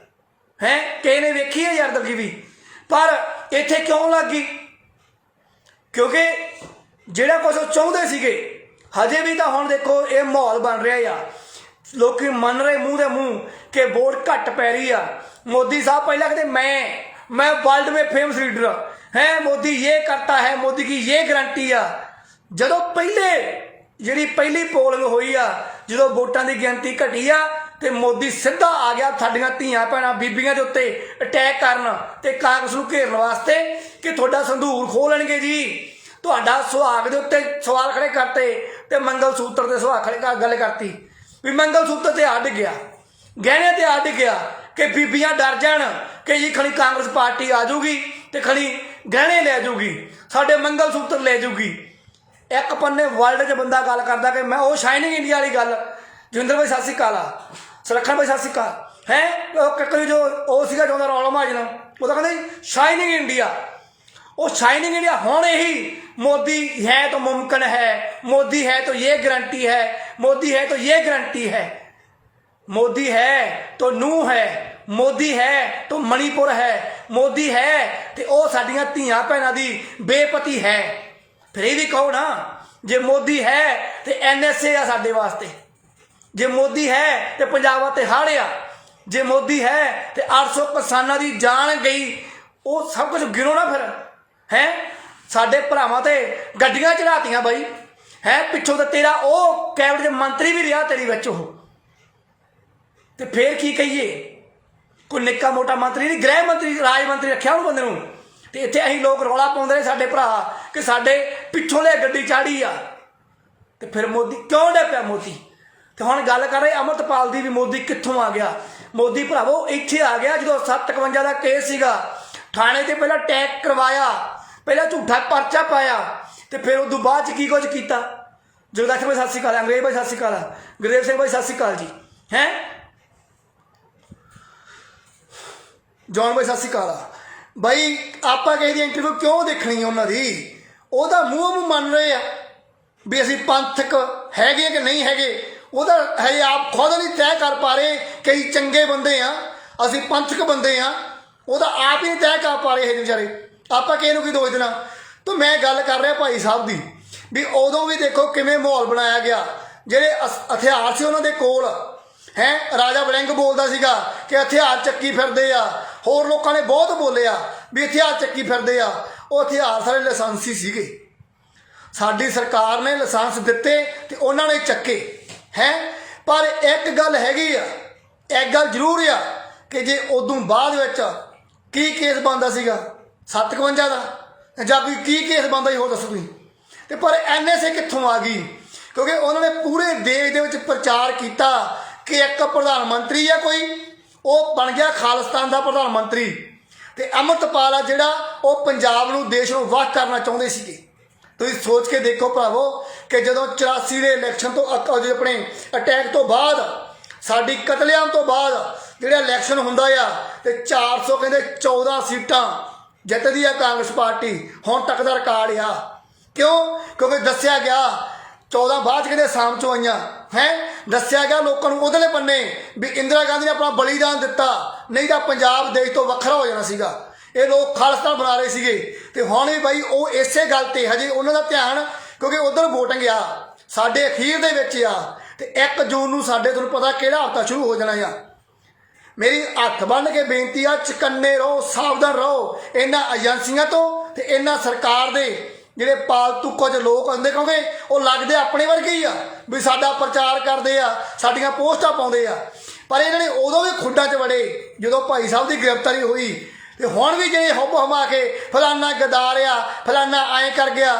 ਹੈ? ਕਿਸੇ ਨੇ ਵੇਖੀ ਹੈ ਯਾਰ ਦਲਗੀ ਵੀ? ਪਰ ਇੱਥੇ ਕਿਉਂ ਲੱਗੀ ਕਿਉਂਕਿ ਜਿਹੜਾ ਕੁਝ ਉਹ ਚਾਹੁੰਦੇ ਸੀਗੇ, ਹਜੇ ਵੀ ਤਾਂ ਹੁਣ ਦੇਖੋ ਇਹ ਮਾਹੌਲ ਬਣ ਰਿਹਾ ਆ ਲੋਕੀ ਮੰਨ ਰਹੇ ਮੂੰਹ ਦੇ ਮੂੰਹ ਕਿ ਵੋਟ ਘੱਟ ਪੈ ਰਹੀ ਆ। ਮੋਦੀ ਸਾਹਿਬ ਪਹਿਲਾਂ ਕਹਿੰਦੇ, ਮੈਂ ਮੈਂ ਵਰਲਡ ਵਿੱਚ ਫੇਮਸ ਲੀਡਰ ਹੈ, ਮੋਦੀ ਇਹ ਕਰਤਾ ਹੈ, ਮੋਦੀ ਕੀ ਇਹ ਗਰੰਟੀ ਆ। ਜਦੋਂ ਪਹਿਲੇ, ਜਿਹੜੀ ਪਹਿਲੀ ਪੋਲਿੰਗ ਹੋਈ ਆ ਜਦੋਂ ਵੋਟਾਂ ਦੀ ਗਿਣਤੀ ਘਟੀ ਆ ਤੇ ਮੋਦੀ ਸਿੱਧਾ ਆ ਗਿਆ ਸਾਡੀਆਂ ਧੀਆਂ ਭੈਣਾਂ ਬੀਬੀਆਂ ਦੇ ਉੱਤੇ ਅਟੈਕ ਕਰਨ ਤੇ ਕਾਂਗਰਸ ਨੂੰ ਘੇਰਨ ਵਾਸਤੇ ਕਿ ਤੁਹਾਡਾ ਸੰਧੂਰ ਖੋਹ ਲੈਣਗੇ ਜੀ। ਤੁਹਾਡਾ ਸੁਹਾਗ ਦੇ ਉੱਤੇ ਸਵਾਲ ਖੜੇ ਕਰਤੇ ਤੇ ਮੰਗਲ ਸੂਤਰ ਤੇ ਸੁਹਾਗ ਖੜੇ ਕਰ ਗੱਲ ਕਰਤੀ। ਵੀ ਮੰਗਲ ਸੂਤਰ ਤੇ ਅੱਡ ਗਿਆ। ਗਹਿਣੇ ਤੇ ਅੱਡ ਗਿਆ ਕਿ ਬੀਬੀਆਂ ਡਰ ਜਾਣ ਕਿ ਜੀ ਖਣੀ ਕਾਂਗਰਸ ਪਾਰਟੀ ਆ ਜਾਊਗੀ ਤੇ ਖਣੀ ਗਹਿਣੇ ਲੈ ਜਾਊਗੀ। ਸਾਡੇ ਮੰਗਲ ਸੂਤਰ ਲੈ ਜਾਊਗੀ। ਇੱਕ ਪੰਨੇ ਵਰਲਡ 'ਚ ਬੰਦਾ ਗੱਲ ਕਰਦਾ ਕਿ ਮੈਂ ਉਹ ਸ਼ਾਈਨਿੰਗ ਇੰਡੀਆ ਵਾਲੀ ਗੱਲ ਜਵਿੰਦਰ ਭਾਈ ਸਤਿ ਸ਼੍ਰੀ ਅਕਾਲ ਆ ਸੁਰੱਖਣ ਭਾਈ ਸਤਿ ਸ਼੍ਰੀ ਅਕਾਲ ਹੈ ਉਹ ਕੱਕਰੀ ਜੋ ਉਹ ਸੀਗਾ ਜੋ ਰੌਲਾ ਮਾਜਨਾ ਉਹ ਤਾਂ ਕਹਿੰਦਾ ਸ਼ਾਈਨਿੰਗ ਇੰਡੀਆ ਉਹ शाइनिंग इंडिया होने ही मोदी है तो मुमकिन है मोदी है तो ये गारंटी है मोदी है तो ये गारंटी है मोदी है तो नू है ਮੋਦੀ ਹੈ तो ਮਣੀਪੁਰ ਹੈ ਮੋਦੀ ਹੈ ਤੇ ਉਹ ਸਾਡੀਆਂ ਧੀਆਂ ਭੈਣਾਂ ਦੀ ਬੇਪਤੀ ਹੈ ਫਿਰ ਇਹ ਵੀ ਕਹੋ ਨਾ, ਜੇ ਮੋਦੀ ਹੈ ਤੇ ਐਨਐਸਏ ਆ ਸਾਡੇ ਵਾਸਤੇ। ਜੇ ਮੋਦੀ ਹੈ ਤੇ ਪੰਜਾਬ ਤੇ ਹਾੜਿਆ ਜੇ ਮੋਦੀ ਹੈ ਤੇ 800 ਕਿਸਾਨਾਂ ਦੀ ਜਾਨ ਗਈ, ਉਹ ਸਭ ਕੁਝ ਗਿਰੋ ਨਾ ਫਿਰ। ਹੈ? ਸਾਡੇ ਭਰਾਵਾਂ ਤੇ ਗੱਡੀਆਂ ਚੜਾਤੀਆਂ ਬਾਈ। ਹੈ? ਪਿੱਛੋਂ ਤਾਂ ਤੇਰਾ ਉਹ ਕੈਬਨਿਟ ਮੰਤਰੀ ਵੀ ਰਿਹਾ ਤੇਰੀ ਵਿੱਚ ਉਹ। ਤੇ ਫੇਰ ਕੀ ਕਹੀਏ? ਕੋਈ ਨਿੱਕਾ ਮੋਟਾ ਮੰਤਰੀ ਨਹੀਂ, ਗ੍ਰਹਿ ਮੰਤਰੀ, ਰਾਜ ਮੰਤਰੀ ਰੱਖਿਆ ਉਹ ਬੰਦੇ ਨੂੰ। ਤੇ ਇੱਥੇ ਅਸੀਂ ਲੋਕ ਰੌਲਾ ਪਾਉਂਦੇ ਨੇ ਸਾਡੇ ਭਰਾ ਕਿ ਸਾਡੇ ਪਿੱਛੋਂ ਲੈ ਗੱਡੀ ਚਾੜੀ ਆ। ਤੇ ਫਿਰ ਮੋਦੀ ਕਿਉਂ ਡੇ ਪਿਆ ਮੋਦੀ? ਤੇ ਹੁਣ ਗੱਲ ਕਰ ਰਹੇ ਅਮਰਤਪਾਲ ਦੀ ਵੀ ਮੋਦੀ ਕਿੱਥੋਂ ਆ ਗਿਆ? ਮੋਦੀ ਭਰਾਵੋ, ਇੱਥੇ ਆ ਗਿਆ ਜਦੋਂ 751 ਦਾ ਕੇਸ ਸੀਗਾ। ਥਾਣੇ ਤੇ ਪਹਿਲਾਂ ਟੈਕ ਕਰਵਾਇਆ, ਪਹਿਲਾਂ ਝੂਠਾ ਪਰਚਾ ਪਾਇਆ, ਤੇ ਫਿਰ ਉਦੋਂ ਬਾਅਦ ਚ ਕੀ ਕੁਝ ਕੀਤਾ? ਜਗਦਾਖ ਭਾਈ ਸਤਿ ਸ਼੍ਰੀ ਅਕਾਲ, ਅੰਗਰੇਜ਼ ਭਾਈ ਸਤਿ ਸ਼੍ਰੀ ਅਕਾਲ, ਗੁਰਦੇਵ ਸਿੰਘ ਭਾਈ ਸਤਿ ਸ਼੍ਰੀ ਅਕਾਲ ਜੀ, ਹੈ? ਜੌਨ ਭਾਈ ਸਤਿ ਸ਼੍ਰੀ ਅਕਾਲ। ਬਾਈ, ਆਪਾਂ ਕਿਸੇ ਦੀ ਇੰਟਰਵਿਊ ਕਿਉਂ ਦੇਖਣੀ ਹੈ ਉਹਨਾਂ ਦੀ? ਉਹਦਾ ਮੂੰਹ ਮੂੰਹ ਮੰਨ ਰਹੇ ਆ ਵੀ ਅਸੀਂ ਪੰਥਕ ਹੈਗੇ ਕਿ ਨਹੀਂ ਹੈਗੇ? ਉਹਦਾ ਹੈ ਆਪ ਖੁਦ ਨਹੀਂ ਤੈਅ ਕਰ ਪਾ ਰਹੇ ਕਈ ਚੰਗੇ ਬੰਦੇ ਆ, ਅਸੀਂ ਪੰਥਕ ਬੰਦੇ ਆ। ਉਹਦਾ ਆਪ ਹੀ ਨਹੀਂ ਤੈਅ ਕਰ ਪਾ ਰਹੇ ਇਹ ਵਿਚਾਰੇ। ਆਪਾਂ ਕਿਹਨੂੰ ਕੀ ਦੋਸ਼ ਦੇਣਾ? ਤਾਂ ਮੈਂ ਗੱਲ ਕਰ ਰਿਹਾ ਭਾਈ ਸਾਹਿਬ ਦੀ ਵੀ ਉਦੋਂ ਵੀ ਦੇਖੋ ਕਿਵੇਂ ਮਾਹੌਲ ਬਣਾਇਆ ਗਿਆ। ਜਿਹੜੇ ਅਸ- ਹਥਿਆਰ ਸੀ ਉਹਨਾਂ ਦੇ ਕੋਲ, ਹੈ? ਰਾਜਾ ਵੜਿੰਗ ਬੋਲਦਾ ਸੀਗਾ ਕਿ ਹਥਿਆਰ ਚੱਕੀ ਫਿਰਦੇ ਆ। ਹੋਰ ਲੋਕਾਂ ਨੇ ਬਹੁਤ ਬੋਲਿਆ ਵੀ ਹਥਿਆਰ ਚੱਕੀ ਫਿਰਦੇ ਆ। ਉਹ ਹਥਿਆਰ ਸਾਰੇ ਲਾਇਸੈਂਸੀ ਸੀਗੇ। ਸਾਡੀ ਸਰਕਾਰ ਨੇ ਲਾਇਸੈਂਸ ਦਿੱਤੇ ਤੇ ਉਹਨਾਂ ਨੇ ਚੱਕੇ, ਹੈ? ਪਰ ਇੱਕ ਗੱਲ ਹੈਗੀ ਆ, ਇੱਕ ਗੱਲ ਜ਼ਰੂਰ ਆ ਕਿ ਜੇ ਉਦੋਂ ਬਾਅਦ ਵਿੱਚ ਕੀ ਕੇਸ ਬੰਦਾ ਸੀਗਾ? 57 ਦਾ? ਜਾਂ ਕੋਈ ਕੀ ਕੇਸ ਬੰਦਾ ਹੀ ਹੋ ਦੱਸੋ ਤੁਸੀਂ? ਤੇ ਪਰ ਐਨਐਸਏ ਕਿੱਥੋਂ ਆ ਗਈ? ਕਿਉਂਕਿ ਉਹਨਾਂ ਨੇ ਪੂਰੇ ਦੇਸ਼ ਦੇ ਵਿੱਚ ਪ੍ਰਚਾਰ ਕੀਤਾ ਕਿ ਇੱਕ ਪ੍ਰਧਾਨ ਮੰਤਰੀ ਆ ਕੋਈ ਉਹ ਬਣ ਗਿਆ ਖਾਲਿਸਤਾਨ ਦਾ ਪ੍ਰਧਾਨ ਮੰਤਰੀ। ਤੇ ਅਮਰਤਪਾਲ ਆ ਜਿਹੜਾ ਉਹ ਪੰਜਾਬ ਨੂੰ, ਦੇਸ਼ ਨੂੰ ਵੱਖ ਕਰਨਾ ਚਾਹੁੰਦੇ ਸੀਗੇ। ਤੁਸੀਂ ਸੋਚ ਕੇ ਦੇਖੋ ਭਰਾਵੋ ਕਿ ਜਦੋਂ 84 ਦੇ ਇਲੈਕਸ਼ਨ ਤੋਂ ਆਪਣੇ ਅਟੈਕ ਤੋਂ ਬਾਅਦ, ਸਾਡੀ ਕਤਲੇਆਮ ਤੋਂ ਬਾਅਦ ਜਿਹੜਾ ਇਲੈਕਸ਼ਨ ਹੁੰਦਾ ਆ, ਤੇ 400 ਕਹਿੰਦੇ 14 ਸੀਟਾਂ ਜਿੱਤਦੀ ਆ ਕਾਂਗਰਸ ਪਾਰਟੀ, ਹੁਣ ਤੱਕ ਦਾ ਰਿਕਾਰਡ ਆ। ਕਿਉਂ? ਕਿਉਂਕਿ ਦੱਸਿਆ ਗਿਆ 14 ਬਾਅਦ 'ਚ ਕਹਿੰਦੇ ਸ਼ਾਮ ਚੋਂ ਆਈਆਂ। ਹੈ? ਦੱਸਿਆ ਗਿਆ ਲੋਕਾਂ ਨੂੰ ਉਹਦੇ ਬੰਨੇ ਵੀ ਇੰਦਰਾ ਗਾਂਧੀ ਨੇ ਆਪਣਾ ਬਲੀਦਾਨ ਦਿੱਤਾ, ਨਹੀਂ ਤਾਂ ਪੰਜਾਬ ਦੇਸ਼ ਤੋਂ ਵੱਖਰਾ ਹੋ ਜਾਣਾ ਸੀਗਾ। ਇਹ ਲੋਕ ਖਾਲਸਤਾਨ ਬਣਾ ਰਹੇ ਸੀਗੇ। ਤੇ ਹੁਣ ਵੀ ਬਾਈ ਉਹ ਇਸੇ ਗੱਲ ਤੇ ਹਜੇ ਉਹਨਾਂ ਦਾ ਧਿਆਨ, ਕਿਉਂਕਿ ਉਧਰ ਵੋਟਿੰਗ ਆ, ਸਾਡੇ ਅਖੀਰ ਦੇ ਵਿੱਚ ਆ, ਤੇ 1 ਜੂਨ ਨੂੰ ਸਾਡੇ ਤੁਹਾਨੂੰ ਪਤਾ ਕਿਹੜਾ ਹਫਤਾ ਸ਼ੁਰੂ ਹੋ ਜਾਣਾ ਆ। ਮੇਰੀ ਹੱਥ ਬੰਨ ਕੇ ਬੇਨਤੀ ਆ, ਚਕੰਨੇ ਰਹੋ, ਸਾਵਧਾਨ ਰਹੋ, ਇਹਨਾਂ ਏਜੰਸੀਆਂ ਤੋਂ ਤੇ ਇਹਨਾਂ ਸਰਕਾਰ ਦੇ ਜਿਹੜੇ ਪਾਲਤੂ ਕੁਝ ਲੋਕ ਹੁੰਦੇ, ਕਿਉਂਕਿ ਉਹ ਲੱਗਦੇ ਆਪਣੇ ਵਰਗੇ ਹੀ ਆ, ਵੀ ਸਾਡਾ ਪ੍ਰਚਾਰ ਕਰਦੇ ਆ, ਸਾਡੀਆਂ ਪੋਸਟਾਂ ਪਾਉਂਦੇ ਆ। ਪਰ ਇਹਨਾਂ ਨੇ ਉਦੋਂ ਵੀ ਖੁੱਡਾਂ 'ਚ ਵੜੇ, ਜਦੋਂ ਭਾਈ ਸਾਹਿਬ ਦੀ ਗ੍ਰਿਫਤਾਰੀ ਹੋਈ, ਤੇ ਹੁਣ ਵੀ ਜਿਹੜੇ ਹੁਬ ਹਮਾ ਕੇ ਫਲਾਨਾ ਗਦਾਰ ਆ, ਫਲਾਨਾ ਐਂ ਕਰ ਗਿਆ।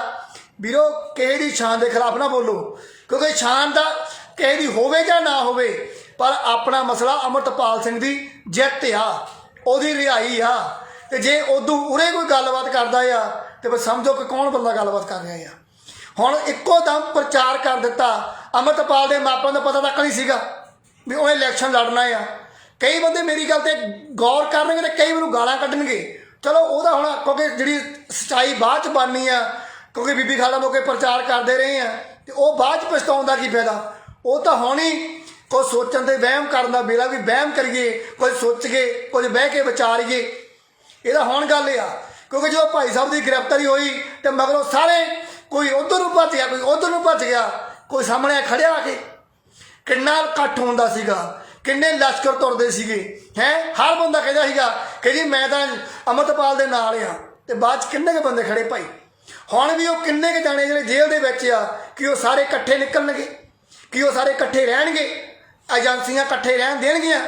ਵੀਰੋ, ਕਿਸੇ ਦੀ ਸ਼ਾਨ ਦੇ ਖਿਲਾਫ ਨਾ ਬੋਲੋ, ਕਿਉਂਕਿ ਸ਼ਾਨ ਦਾ ਕਿਸੇ ਦੀ ਹੋਵੇ ਜਾਂ ਨਾ ਹੋਵੇ, ਪਰ ਆਪਣਾ ਮਸਲਾ ਅਮਰਤਪਾਲ ਸਿੰਘ ਦੀ ਜਿੱਤ ਆ, ਉਹਦੀ ਰਿਹਾਈ ਆ। ਤੇ ਜੇ ਉਦੋਂ ਉਰੇ ਕੋਈ ਗੱਲਬਾਤ ਕਰਦਾ ਆ ਤੇ ਫਿਰ ਸਮਝੋ ਕਿ ਕੌਣ ਬੰਦਾ ਗੱਲਬਾਤ ਕਰ ਰਿਹਾ ਆ। ਹੁਣ ਇੱਕੋ ਦਮ ਪ੍ਰਚਾਰ ਕਰ ਦਿੱਤਾ, ਅਮਰਤਪਾਲ ਦੇ ਮਾਪਿਆਂ ਦਾ ਪਤਾ ਤੱਕ ਨਹੀਂ ਸੀਗਾ ਵੀ ਉਹ ਇਲੈਕਸ਼ਨ ਲੜਨਾ ਆ। ਕਈ ਬੰਦੇ ਮੇਰੀ ਗੱਲ ਤੇ ਗੌਰ ਕਰਨਗੇ ਤੇ ਕਈ ਮੈਨੂੰ ਗਾਲਾਂ ਕੱਢਣਗੇ। ਚਲੋ ਉਹਦਾ ਹੁਣ ਕਿਉਂਕਿ ਜਿਹੜੀ ਸਚਾਈ ਬਾਅਦ ਚ ਬਣਨੀ ਆ, ਕਿਉਂਕਿ ਬੀਬੀ ਖਾਲਾ ਮੋਕੇ ਪ੍ਰਚਾਰ ਕਰਦੇ ਰਹੇ ਆ, ਤੇ ਉਹ ਬਾਅਦ ਚ ਪਛਤਾਉਣ ਦਾ ਕੀ ਫਾਇਦਾ? ਉਹ ਤਾਂ ਹੋਣੀ ਕੁਝ ਸੋਚਣ ਤੇ ਵਹਿਮ ਕਰਨ ਦਾ ਵੇਲਾ ਵੀ ਵਹਿਮ ਕਰੀਏ ਕੁਝ ਸੋਚ ਕੇ, ਕੁਝ ਬਹਿ ਕੇ ਵਿਚਾਰੀਏ। ਇਹਦਾ ਹੁਣ ਗੱਲ ਆ। ਕਿਉਂਕਿ ਜਦੋਂ ਭਾਈ ਸਾਹਿਬ ਦੀ ਗ੍ਰਿਫਤਾਰੀ ਹੋਈ ਤੇ ਮਗਰੋਂ ਸਾਰੇ ਕੋਈ ਉਧਰ ਨੂੰ ਭੱਜ ਗਿਆ, ਕੋਈ ਉਧਰ ਨੂੰ ਭੱਜ ਗਿਆ, ਕੋਈ ਸਾਹਮਣੇ ਖੜਿਆ ਆ ਕੇ, ਕਿੰਨਾ ਇਕੱਠ ਹੁੰਦਾ ਸੀਗਾ, ਕਿੰਨੇ ਲਸ਼ਕਰ ਤੁਰਦੇ ਸੀਗੇ, ਹੈ? ਹਰ ਬੰਦਾ ਕਹਿੰਦਾ ਸੀਗਾ ਕਿ ਜੀ ਮੈਂ ਤਾਂ ਅਮਰਤਪਾਲ ਦੇ ਨਾਲ ਆ ਤੇ ਬਾਅਦ ਚ ਕਿੰਨੇ ਕੁ ਬੰਦੇ ਖੜੇ ਭਾਈ? ਹੁਣ ਵੀ ਉਹ ਕਿੰਨੇ ਕੁ ਜਾਣੇ ਜਿਹੜੇ ਜੇਲ੍ਹ ਦੇ ਵਿੱਚ ਆ, ਕਿ ਉਹ ਸਾਰੇ ਇਕੱਠੇ ਨਿਕਲਣਗੇ, ਕਿ ਉਹ ਸਾਰੇ ਇਕੱਠੇ ਰਹਿਣਗੇ, ਏਜੰਸੀਆਂ ਇਕੱਠੇ ਰਹਿਣ ਦੇਣਗੀਆਂ,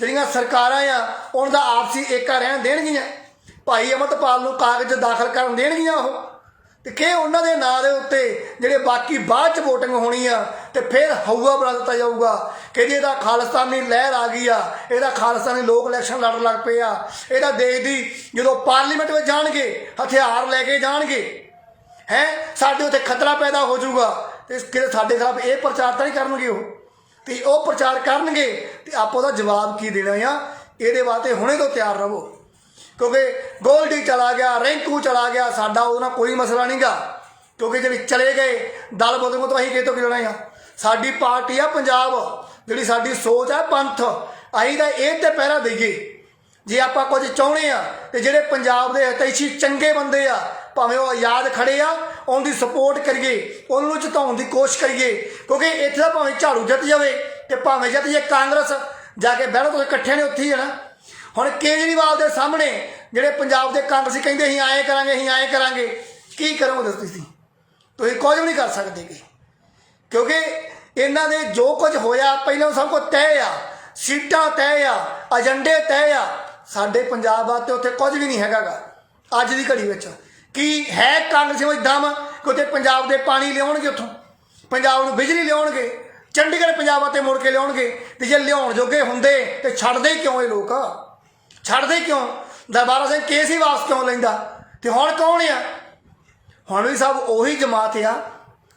ਜਿਹੜੀਆਂ ਸਰਕਾਰਾਂ ਆ, ਉਹਨਾਂ ਦਾ ਆਪਸੀ ਏਕਾ ਰਹਿਣ ਦੇਣਗੀਆਂ। ਭਾਈ ਅਮਰਤਪਾਲ ਨੂੰ ਕਾਗਜ਼ ਦਾਖਲ ਕਰਨ ਦੇਣਗੀਆਂ ਉਹ। ਤੇ ਕਿ ਉਹਨਾਂ ਦੇ ਨਾਂ ਦੇ ਉੱਤੇ ਜਿਹੜੇ ਬਾਕੀ ਬਾਅਦ ਚ VOTING ਹੋਣੀ ਆ, ਤੇ ਫਿਰ ਹਊਆ ਬਣਾ ਦਿੱਤਾ ਜਾਊਗਾ ਕਿ ਜੇ ਇਹਦਾ ਖਾਲਿਸਤਾਨੀ ਲਹਿਰ ਆ ਗਈ ਆ, ਇਹਦਾ ਖਾਲਿਸਤਾਨੀ ਲੋਕ ਇਲੈਕਸ਼ਨ ਲੜਨ ਲੱਗ ਪਏ ਆ, ਇਹਦਾ ਦੇਸ਼ ਦੀ ਜਦੋਂ ਪਾਰਲੀਮੈਂਟ ਵਿੱਚ ਜਾਣਗੇ, ਹਥਿਆਰ ਲੈ ਕੇ ਜਾਣਗੇ, ਹੈ? ਸਾਡੇ ਉੱਤੇ ਖਤਰਾ ਪੈਦਾ ਹੋ ਜਾਊਗਾ, ਤੇ ਕਿਤੇ ਸਾਡੇ ਖਿਲਾਫ ਇਹ ਪ੍ਰਚਾਰ ਤਾਂ ਨਹੀਂ ਕਰਨਗੇ ਉਹ। ਤੇ ਉਹ ਪ੍ਰਚਾਰ ਕਰਨਗੇ, ਤੇ ਆਪਾਂ ਉਹਦਾ ਜਵਾਬ ਕੀ ਦੇਣਾ ਆ? ਇਹਦੇ ਵਾਸਤੇ ਹੁਣੇ ਤੋਂ ਤਿਆਰ ਰਹੋ। ਕਿਉਂਕਿ ਗੋਲਡੀ ਚਲਾ ਗਿਆ, ਰੈਂਕੂ ਚਲਾ ਗਿਆ, ਸਾਡਾ ਉਹਦੇ ਨਾਲ ਕੋਈ ਮਸਲਾ ਨਹੀਂਗਾ। ਕਿਉਂਕਿ ਜੇ ਚਲੇ ਗਏ, ਦਲ ਬਦਲ ਤੋਂ ਅਸੀਂ ਕਿਹ ਤੋਂ ਆ? ਸਾਡੀ ਪਾਰਟੀ ਆ ਪੰਜਾਬ, ਜਿਹੜੀ ਸਾਡੀ ਸੋਚ ਆ ਪੰਥ। ਅਸੀਂ ਤਾਂ ਇਹ ਤੇ ਪਹਿਰਾ ਦਈਏ। ਜੇ ਆਪਾਂ ਕੁਝ ਚਾਹੁੰਦੇ ਆ, ਤੇ ਜਿਹੜੇ ਪੰਜਾਬ ਦੇ ਹਿਤੈਸ਼ੀ ਚੰਗੇ ਬੰਦੇ ਆ, ਭਾਵੇਂ ਉਹ ਆਜ਼ਾਦ ਖੜੇ ਆ, ਉਹਦੀ ਸਪੋਰਟ ਕਰੀਏ, ਉਹਨੂੰ ਜਿਤਾਉਣ ਦੀ ਕੋਸ਼ਿਸ਼ ਕਰੀਏ, ਕਿਉਂਕਿ ਇੱਥੇ ਤਾਂ ਭਾਵੇਂ ਝਾੜੂ ਜਿੱਤ ਜਾਵੇ, ਤੇ ਭਾਵੇਂ ਜਿੱਤ ਜੇ ਕਾਂਗਰਸ, ਜਾ ਕੇ ਬਹਿਣਾ ਤੁਸੀਂ ਇਕੱਠੇ ਨੇ ਉੱਥੇ ਹੀ ਹੈ ਨਾ ਹੁਣ ਕੇਜਰੀਵਾਲ ਦੇ ਸਾਹਮਣੇ ਜਿਹੜੇ ਪੰਜਾਬ ਦੇ ਕਾਂਗਰਸੀ ਕਹਿੰਦੇ ਅਸੀਂ ਆਏ ਕਰਾਂਗੇ, ਅਸੀਂ ਆਏ ਕਰਾਂਗੇ, ਕੀ ਕਰੋਗੇ ਤੁਸੀਂ? ਤੁਸੀਂ ਕੁਝ ਵੀ ਨਹੀਂ ਕਰ ਸਕਦੇਗੇ ਕਿਉਂਕਿ ਇਹਨਾਂ ਦੇ ਜੋ ਕੁਝ ਹੋਇਆ, ਪਹਿਲਾਂ ਸਭ ਕੁਝ ਤੈਅ ਆ। ਸੀਟਾਂ ਤੈਅ ਆ, ਏਜੰਡੇ ਤੈਅ ਆ। ਸਾਡੇ ਪੰਜਾਬ ਵਾਸਤੇ ਉੱਥੇ ਕੁਝ ਵੀ ਨਹੀਂ ਹੈਗਾਗਾ, ਅੱਜ ਦੀ ਘੜੀ ਵਿੱਚ। ਕੀ ਹੈ ਕਾਂਗਰਸੀ ਵਿੱਚ ਦਮ ਕਿ ਉੱਥੇ ਪੰਜਾਬ ਦੇ ਪਾਣੀ ਲਿਆਉਣਗੇ ਉੱਥੋਂ? ਪੰਜਾਬ ਨੂੰ ਬਿਜਲੀ ਲਿਆਉਣਗੇ? ਚੰਡੀਗੜ੍ਹ ਪੰਜਾਬ ਤੇ ਮੁੜ ਕੇ ਲਿਆਉਣਗੇ? ਤੇ ਜੇ ਲਿਆਉਣ ਜੋਗੇ ਹੁੰਦੇ, ਤੇ ਛੱਡਦੇ ਹੀ ਕਿਉਂ ਇਹ ਲੋਕ? ਛੱਡਦੇ ਕਿਉਂ? ਦਰਬਾਰਾ ਸਿੰਘ ਕੇਸ ਹੀ ਵਾਪਸ ਕਿਉਂ ਲੈਂਦਾ? ਤੇ ਹੁਣ ਕੌਣ ਆ? ਹੁਣ ਵੀ ਸਭ ਉਹੀ ਜਮਾਤ ਆ।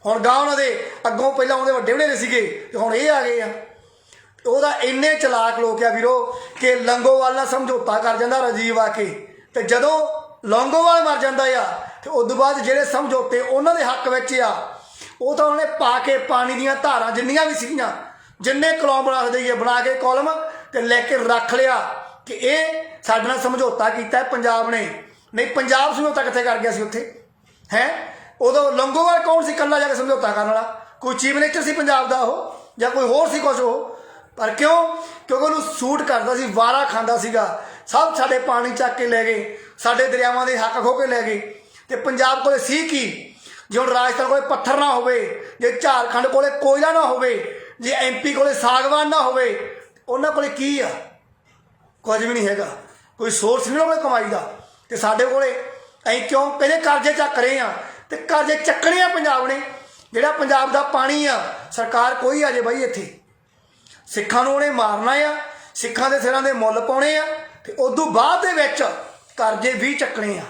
ਹੁਣ ਗਾਂ ਉਹਨਾਂ ਦੇ ਅੱਗੋਂ ਪਹਿਲਾਂ ਉਹਦੇ ਵੱਡੇ ਵੱਡੇ ਸੀਗੇ ਤੇ ਹੁਣ ਇਹ ਆ ਗਏ ਆ। ਉਹਦਾ ਇੰਨੇ ਚਲਾਕ ਲੋਕ ਆ ਵੀਰੋ ਕਿ ਲੰਗੋਵਾਲ ਨਾਲ ਸਮਝੌਤਾ ਕਰ ਜਾਂਦਾ ਰਾਜੀਵ ਆ ਕੇ। ਤੇ ਜਦੋਂ ਲੰਗੋਵਾਲ ਮਰ ਜਾਂਦਾ ਆ, ਤੇ ਉਸ ਤੋਂ ਬਾਅਦ ਜਿਹੜੇ ਸਮਝੌਤੇ ਉਹਨਾਂ ਦੇ ਹੱਕ ਵਿੱਚ ਆ, ਉਹ ਤਾਂ ਉਹਨੇ ਪਾ ਕੇ ਪਾਣੀ ਦੀਆਂ ਧਾਰਾਂ ਜਿੰਨੀਆਂ ਵੀ ਸੀਗੀਆਂ, ਜਿੰਨੇ ਕਲਮ ਬਣਾ ਦਈਏ ਬਣਾ ਕੇ ਕਾਲਮ ਤੇ ਲੈ ਕੇ ਰੱਖ ਲਿਆ। ਕਿ ਇਹ ਸਾਡੇ ਨਾਲ ਸਮਝੌਤਾ ਕੀਤਾ ਪੰਜਾਬ ਨੇ। ਨਹੀਂ, ਪੰਜਾਬ ਸਮਝੌਤਾ ਕਿੱਥੇ ਕਰ ਗਿਆ ਸੀ ਉੱਥੇ? ਹੈ? ਉਦੋਂ ਲੰਗੋਵਾਲ ਕੌਣ ਸੀ ਇਕੱਲਾ ਜਾ ਕੇ ਸਮਝੌਤਾ ਕਰਨ ਵਾਲਾ? ਕੋਈ ਚੀਫ ਮਿਨਿਸਟਰ ਸੀ ਪੰਜਾਬ ਦਾ ਉਹ? ਜਾਂ ਕੋਈ ਹੋਰ ਸੀ ਕੁਝ ਉਹ? ਪਰ ਕਿਉਂ? ਕਿਉਂਕਿ ਉਹਨੂੰ ਸੂਟ ਕਰਦਾ ਸੀ, ਵਾਰਾ ਖਾਂਦਾ ਸੀਗਾ। ਸਭ ਸਾਡੇ ਪਾਣੀ ਚੱਕ ਕੇ ਲੈ ਗਏ, ਸਾਡੇ ਦਰਿਆਵਾਂ ਦੇ ਹੱਕ ਖੋ ਕੇ ਲੈ ਗਏ। ਤੇ ਪੰਜਾਬ ਕੋਲੇ ਸੀ ਕੀ? ਜੇ ਹੁਣ ਰਾਜਸਥਾਨ ਕੋਲੇ ਪੱਥਰ ਨਾ ਹੋਵੇ, ਜੇ ਝਾਰਖੰਡ ਕੋਲੇ ਕੋਇਲਾ ਨਾ ਹੋਵੇ, ਜੇ ਐਮਪੀ ਕੋਲੇ ਸਾਗਵਾਨ ਨਾ ਹੋਵੇ, ਉਹਨਾਂ ਕੋਲੇ ਕੀ ਆ? ਕੁਝ ਵੀ ਨਹੀਂ ਹੈਗਾ। ਕੋਈ ਸੋਰਸ ਨਹੀਂ ਉਹਨਾਂ ਕਮਾਈ ਦਾ। ਤੇ ਸਾਡੇ ਕੋਲੇ ਅਸੀਂ ਕਿਉਂ ਪਹਿਲੇ ਕਰਜ਼ੇ ਚੱਕ ਰਹੇ ਆ ਤੇ ਕਰਜ਼ੇ ਚੱਕਣੇ ਆ ਪੰਜਾਬ ਨੇ। ਜਿਹੜਾ ਪੰਜਾਬ ਦਾ ਪਾਣੀ ਆ, ਸਰਕਾਰ ਕੋਈ ਆ ਜੇ ਬਾਈ ਇੱਥੇ। ਸਿੱਖਾਂ ਨੂੰ ਉਹਨੇ ਮਾਰਨਾ ਆ। ਸਿੱਖਾਂ ਦੇ ਸਿਰਾਂ ਦੇ ਮੁੱਲ ਪਾਉਣੇ ਆ। ਤੇ ਉਦੋਂ ਬਾਅਦ ਦੇ ਵਿੱਚ ਕਰਜ਼ੇ ਵੀ ਚੱਕਣੇ ਆ।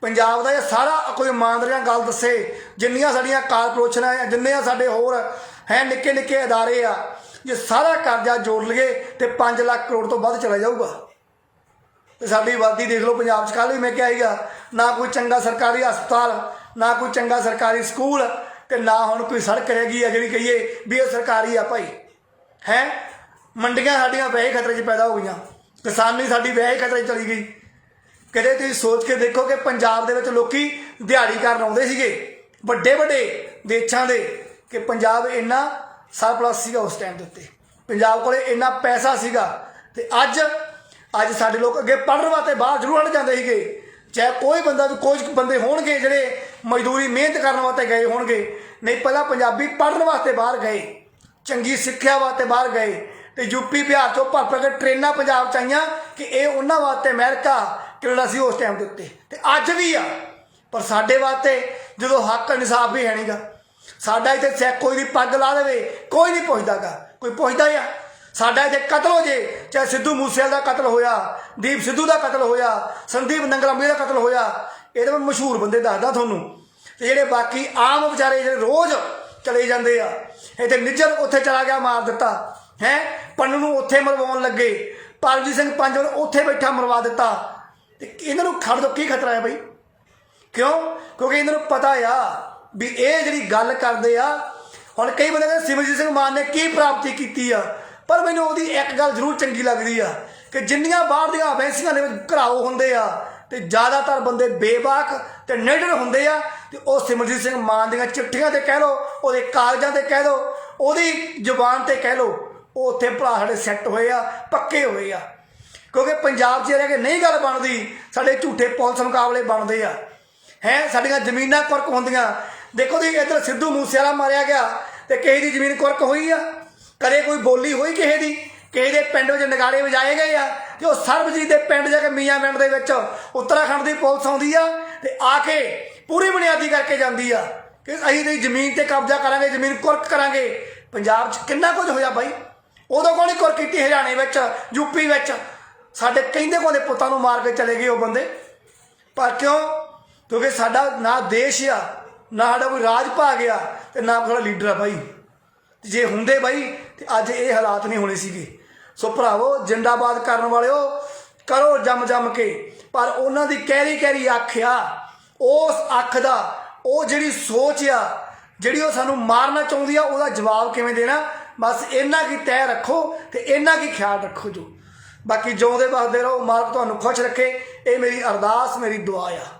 ਪੰਜਾਬ ਦਾ ਇਹ ਸਾਰਾ, ਕੋਈ ਇਮਾਨਦਾਰੀ ਨਾਲ ਗੱਲ ਦੱਸੇ। ਜਿੰਨੀਆਂ ਸਾਡੀਆਂ ਕਾਰਪੋਰੇਸ਼ਨਾਂ ਆ, ਜਿੰਨੇ ਸਾਡੇ ਹੋਰ ਹੈ ਨਿੱਕੇ ਨਿੱਕੇ ਅਦਾਰੇ ਆ। ਜੇ ਸਾਰਾ ਕਰਜ਼ਾ ਜੋੜ ਲਈਏ ਤੇ 5 ਲੱਖ ਕਰੋੜ ਤੋਂ ਵੱਧ ਚਲਾ ਜਾਊਗਾ। ਤੇ ਸਾਡੀ ਆਬਾਦੀ ਦੇਖ ਲਓ, ਪੰਜਾਬ 'ਚ ਕੱਲ੍ਹ ਵੀ ਮੈਂ ਕਿਹਾ ਸੀਗਾ? ਨਾ ਕੋਈ ਚੰਗਾ ਸਰਕਾਰੀ ਹਸਪਤਾਲ, ਨਾ ਕੋਈ ਚੰਗਾ ਸਰਕਾਰੀ ਸਕੂਲ ਤੇ ਨਾ ਹੁਣ ਕੋਈ ਸੜਕ ਰਹਿ ਗਈ ਆ ਜਿਹੜੀ ਕਹੀਏ ਵੀ ਇਹ ਸਰਕਾਰੀ ਆ ਭਾਈ। ਹੈ? ਮੰਡੀਆਂ ਸਾਡੀਆਂ ਵੈਸੇ ਖਤਰੇ 'ਚ ਪੈਦਾ ਹੋ ਗਈਆਂ। ਕਿਸਾਨੀ ਸਾਡੀ ਵੈਸੇ ਖਤਰੇ 'ਚ ਚਲੀ ਗਈ। ਕਦੇ ਤੁਸੀਂ ਸੋਚ ਕੇ ਦੇਖੋ ਕਿ ਪੰਜਾਬ ਦੇ ਵਿੱਚ ਲੋਕੀ ਦਿਹਾੜੀ ਕਰਨ ਆਉਂਦੇ ਸੀਗੇ। ਵੱਡੇ ਵੱਡੇ ਦੇਸ਼ਾਂ ਦੇ ਕਿ ਪੰਜਾਬ ਇੰਨਾ ਸਰਪਲਸ ਸੀਗਾ ਉਸ ਟਾਈਮ ਦੇ ਉੱਤੇ। ਪੰਜਾਬ ਕੋਲੇ ਇੰਨਾ ਪੈਸਾ ਸੀਗਾ ਤੇ ਅੱਜ ਅੱਜ ਸਾਡੇ ਲੋਕ ਅੱਗੇ ਪੜ੍ਹਨ ਵਾਸਤੇ ਬਾਹਰ ਜ਼ਰੂਰ ਹਟ ਜਾਂਦੇ ਸੀਗੇ। ਚਾਹੇ ਕੋਈ ਬੰਦਾ ਵੀ ਕੁਝ ਬੰਦੇ ਹੋਣਗੇ ਜਿਹੜੇ ਮਜ਼ਦੂਰੀ, ਮਿਹਨਤ ਕਰਨ ਵਾਸਤੇ ਗਏ ਹੋਣਗੇ, ਨਹੀਂ ਪਹਿਲਾਂ ਪੰਜਾਬੀ ਪੜ੍ਹਨ ਵਾਸਤੇ ਬਾਹਰ ਗਏ, ਚੰਗੀ ਸਿੱਖਿਆ ਵਾਸਤੇ ਬਾਹਰ ਗਏ ਤੇ ਯੂਪੀ ਬਿਹਾਰ ਤੋਂ ਭਰ ਭਰ ਕੇ ਟ੍ਰੇਨਾਂ ਪੰਜਾਬ ਚ ਆਈਆਂ ਕਿ ਇਹ ਉਹਨਾਂ ਵਾਸਤੇ ਅਮਰੀਕਾ, ਕੈਨੇਡਾ ਸੀ ਉਸ ਟਾਈਮ ਦੇ ਉੱਤੇ। ਤੇ ਅੱਜ ਵੀ ਆ, ਪਰ ਸਾਡੇ ਵਾਸਤੇ ਜਦੋਂ ਹੱਕ ਇਨਸਾਫ ਵੀ ਹੈ ਨਹੀਂਗਾ ਸਾਡਾ ਇੱਥੇ ਸਿੱਖ ਕੋਈ ਦੀ ਪੱਗ ਲਾ ਦੇਵੇ, ਕੋਈ ਨਹੀਂ ਪੁੱਛਦਾਗਾ। ਕੋਈ ਪੁੱਛਦਾ ਆ। ਸਾਡਾ ਇੱਥੇ ਕਤਲ ਹੋ ਜੇ, ਚਾਹੇ ਸਿੱਧੂ ਮੂਸੇਵਾਲ ਦਾ ਕਤਲ ਹੋਇਆ, ਦੀਪ ਸਿੱਧੂ ਦਾ ਕਤਲ ਹੋਇਆ, ਸੰਦੀਪ ਨੰਗਰਾਮੀ ਦਾ ਕਤਲ ਹੋਇਆ ਇਹਦੇ ਵਿੱਚ ਮਸ਼ਹੂਰ ਬੰਦੇ ਦੱਸਦਾ ਤੁਹਾਨੂੰ। ਤੇ ਜਿਹੜੇ ਬਾਕੀ ਆਮ ਵਿਚਾਰੇ ਜਿਹੜੇ ਰੋਜ਼ ਚਲੇ ਜਾਂਦੇ ਆ ਇੱਥੇ ਨਿੱਜਰ ਉੱਥੇ ਚਲਾ ਗਿਆ, ਮਾਰ ਦਿੱਤਾ। ਹੈ? ਪੰਨ ਨੂੰ ਉੱਥੇ ਮਰਵਾਉਣ ਲੱਗੇ। ਪਰਮਜੀਤ ਸਿੰਘ ਪੰਜ ਨੂੰ ਉੱਥੇ ਬੈਠਾ, ਮਰਵਾ ਦਿੱਤਾ। ਤੇ ਇਹਨਾਂ ਨੂੰ ਖੜ ਤੋਂ ਕੀ ਖਤਰਾ ਹੈ ਬਈ? ਕਿਉਂ? ਕਿਉਂਕਿ ਇਹਨਾਂ ਨੂੰ ਪਤਾ ਆ ਵੀ ਇਹ ਜਿਹੜੀ ਗੱਲ ਕਰਦੇ ਆ, ਹੁਣ ਕਈ ਬੰਦੇ ਕਹਿੰਦੇ ਸਿਮਰਜੀਤ ਸਿੰਘ ਮਾਨ ਨੇ ਕੀ ਪ੍ਰਾਪਤੀ ਕੀਤੀ ਆ? ਪਰ ਮੈਨੂੰ ਉਹਦੀ ਇੱਕ ਗੱਲ ਜ਼ਰੂਰ ਚੰਗੀ ਲੱਗਦੀ ਆ ਕਿ ਜਿੰਨੀਆਂ ਬਾਹਰ ਦੀਆਂ ਅਵੈਂਸੀਆਂ ਦੇ ਵਿੱਚ ਘਰਾਓ ਹੁੰਦੇ ਆ, ਤੇ ਜ਼ਿਆਦਾਤਰ ਬੰਦੇ ਬੇਬਾਕ ਤੇ ਨਿਡਰ ਹੁੰਦੇ ਆ, ਤੇ ਉਹ ਸਿਮਰਜੀਤ ਸਿੰਘ ਮਾਨ ਦੀਆਂ ਚਿੱਠੀਆਂ ਤੇ ਕਹਿ ਲੋ ਉਹਦੇ ਕਾਗਜ਼ਾਂ ਤੇ ਕਹਿ ਲੋ ਉਹਦੀ ਜ਼ੁਬਾਨ ਤੇ ਕਹਿ ਲੋ ਉਹ ਉੱਥੇ ਭਰਾ ਸਾਡੇ ਸੈੱਟ ਹੋਏ ਆ, ਪੱਕੇ ਹੋਏ ਆ। ਕਿਉਂਕਿ ਪੰਜਾਬ 'ਚ ਰਹਿ ਕੇ ਨਹੀਂ ਗੱਲ ਬਣਦੀ, ਸਾਡੇ ਝੂਠੇ ਪੁਲਿਸ ਮੁਕਾਬਲੇ ਬਣਦੇ ਆ। ਹੈ, ਸਾਡੀਆਂ ਜ਼ਮੀਨਾਂ ਕੁਰਕ ਹੁੰਦੀਆਂ ਦੇਖੋ ਜੀ, ਇੱਧਰ ਸਿੱਧੂ ਮੂਸੇਵਾਲਾ ਮਾਰਿਆ ਗਿਆ ਤੇ ਕਿਸੇ ਦੀ ਜ਼ਮੀਨ ਕੁਰਕ ਹੋਈ ਆ? ਕਦੇ ਕੋਈ ਬੋਲੀ ਹੋਈ ਕਿਸੇ ਦੀ? ਕਿਸੇ ਦੇ ਪਿੰਡ ਵਿੱਚ ਨਗਾੜੇ ਵਜਾਏ ਗਏ ਆ? ਤੇ ਉਹ ਸਰਬਜੀਤ ਦੇ ਪਿੰਡ ਜਾ ਕੇ ਮੀਆਂ ਪਿੰਡ ਦੇ ਵਿੱਚ ਉੱਤਰਾਖੰਡ ਦੀ ਪੁਲਿਸ ਆਉਂਦੀ ਆ ਤੇ ਆ ਕੇ ਪੂਰੀ ਬੁਨਿਆਦੀ ਕਰਕੇ ਜਾਂਦੀ ਆ ਕਿ ਅਸੀਂ ਤੇ ਜ਼ਮੀਨ ਤੇ ਕਬਜ਼ਾ ਕਰਾਂਗੇ, ਜ਼ਮੀਨ ਕੁਰਕ ਕਰਾਂਗੇ। ਪੰਜਾਬ 'ਚ ਕਿੰਨਾ ਕੁਝ ਹੋਇਆ ਬਾਈ? ਉਦੋਂ ਕੋਣੀ ਕੁਰਕ ਕੀਤੀ ਹਰਿਆਣੇ ਵਿੱਚ ਯੂਪੀ ਵਿੱਚ? ਸਾਡੇ ਕਹਿੰਦੇ ਕੋਲੇ ਪੁੱਤਾਂ ਨੂੰ ਮਾਰ ਕੇ ਚਲੇ ਗਏ ਉਹ ਬੰਦੇ? ਪਰ ਕਿਉਂ? ਕਿਉਂਕਿ ਸਾਡਾ ਨਾ ਦੇਸ਼ ਆ ਨਾ ਸਾਡਾ ਕੋਈ ਰਾਜ ਭਾਗ ਗਿਆ ਤੇ ਨਾ ਕੋਈ ਸਾਡਾ ਲੀਡਰ ਆ ਬਾਈ। ਤੇ ਜੇ ਹੁੰਦੇ ਬਾਈ, ਤੇ ਅੱਜ ਇਹ ਹਾਲਾਤ ਨਹੀਂ ਹੋਣੇ ਸੀਗੇ। ਸੋ ਭਰਾਵੋ, ਜਿੰਦਾਬਾਦ ਕਰਨ ਵਾਲਿਓ, ਕਰੋ ਜੰਮ ਜੰਮ ਕੇ। ਪਰ ਉਹਨਾਂ ਦੀ ਕਹਿਰੀ ਕਹਿਰੀ ਅੱਖ ਆ। ਉਸ ਅੱਖ ਦਾ, ਉਹ ਜਿਹੜੀ ਸੋਚ ਆ, ਜਿਹੜੀ ਉਹ ਸਾਨੂੰ ਮਾਰਨਾ ਚਾਹੁੰਦੀ ਆ, ਉਹਦਾ ਜਵਾਬ ਕਿਵੇਂ ਦੇਣਾ? ਬਸ ਇਹਨਾਂ ਕੀ ਤੈਅ ਰੱਖੋ ਤੇ ਇਹਨਾਂ ਕੀ ਖਿਆਲ ਰੱਖੋ ਜੋ। ਬਾਕੀ ਜਿਉਂਦੇ ਵਸਦੇ ਰਹੋ, ਮਾਲਕ ਤੁਹਾਨੂੰ ਖੁਸ਼ ਰੱਖੇ। ਇਹ ਮੇਰੀ ਅਰਦਾਸ, ਮੇਰੀ ਦੁਆ ਆ।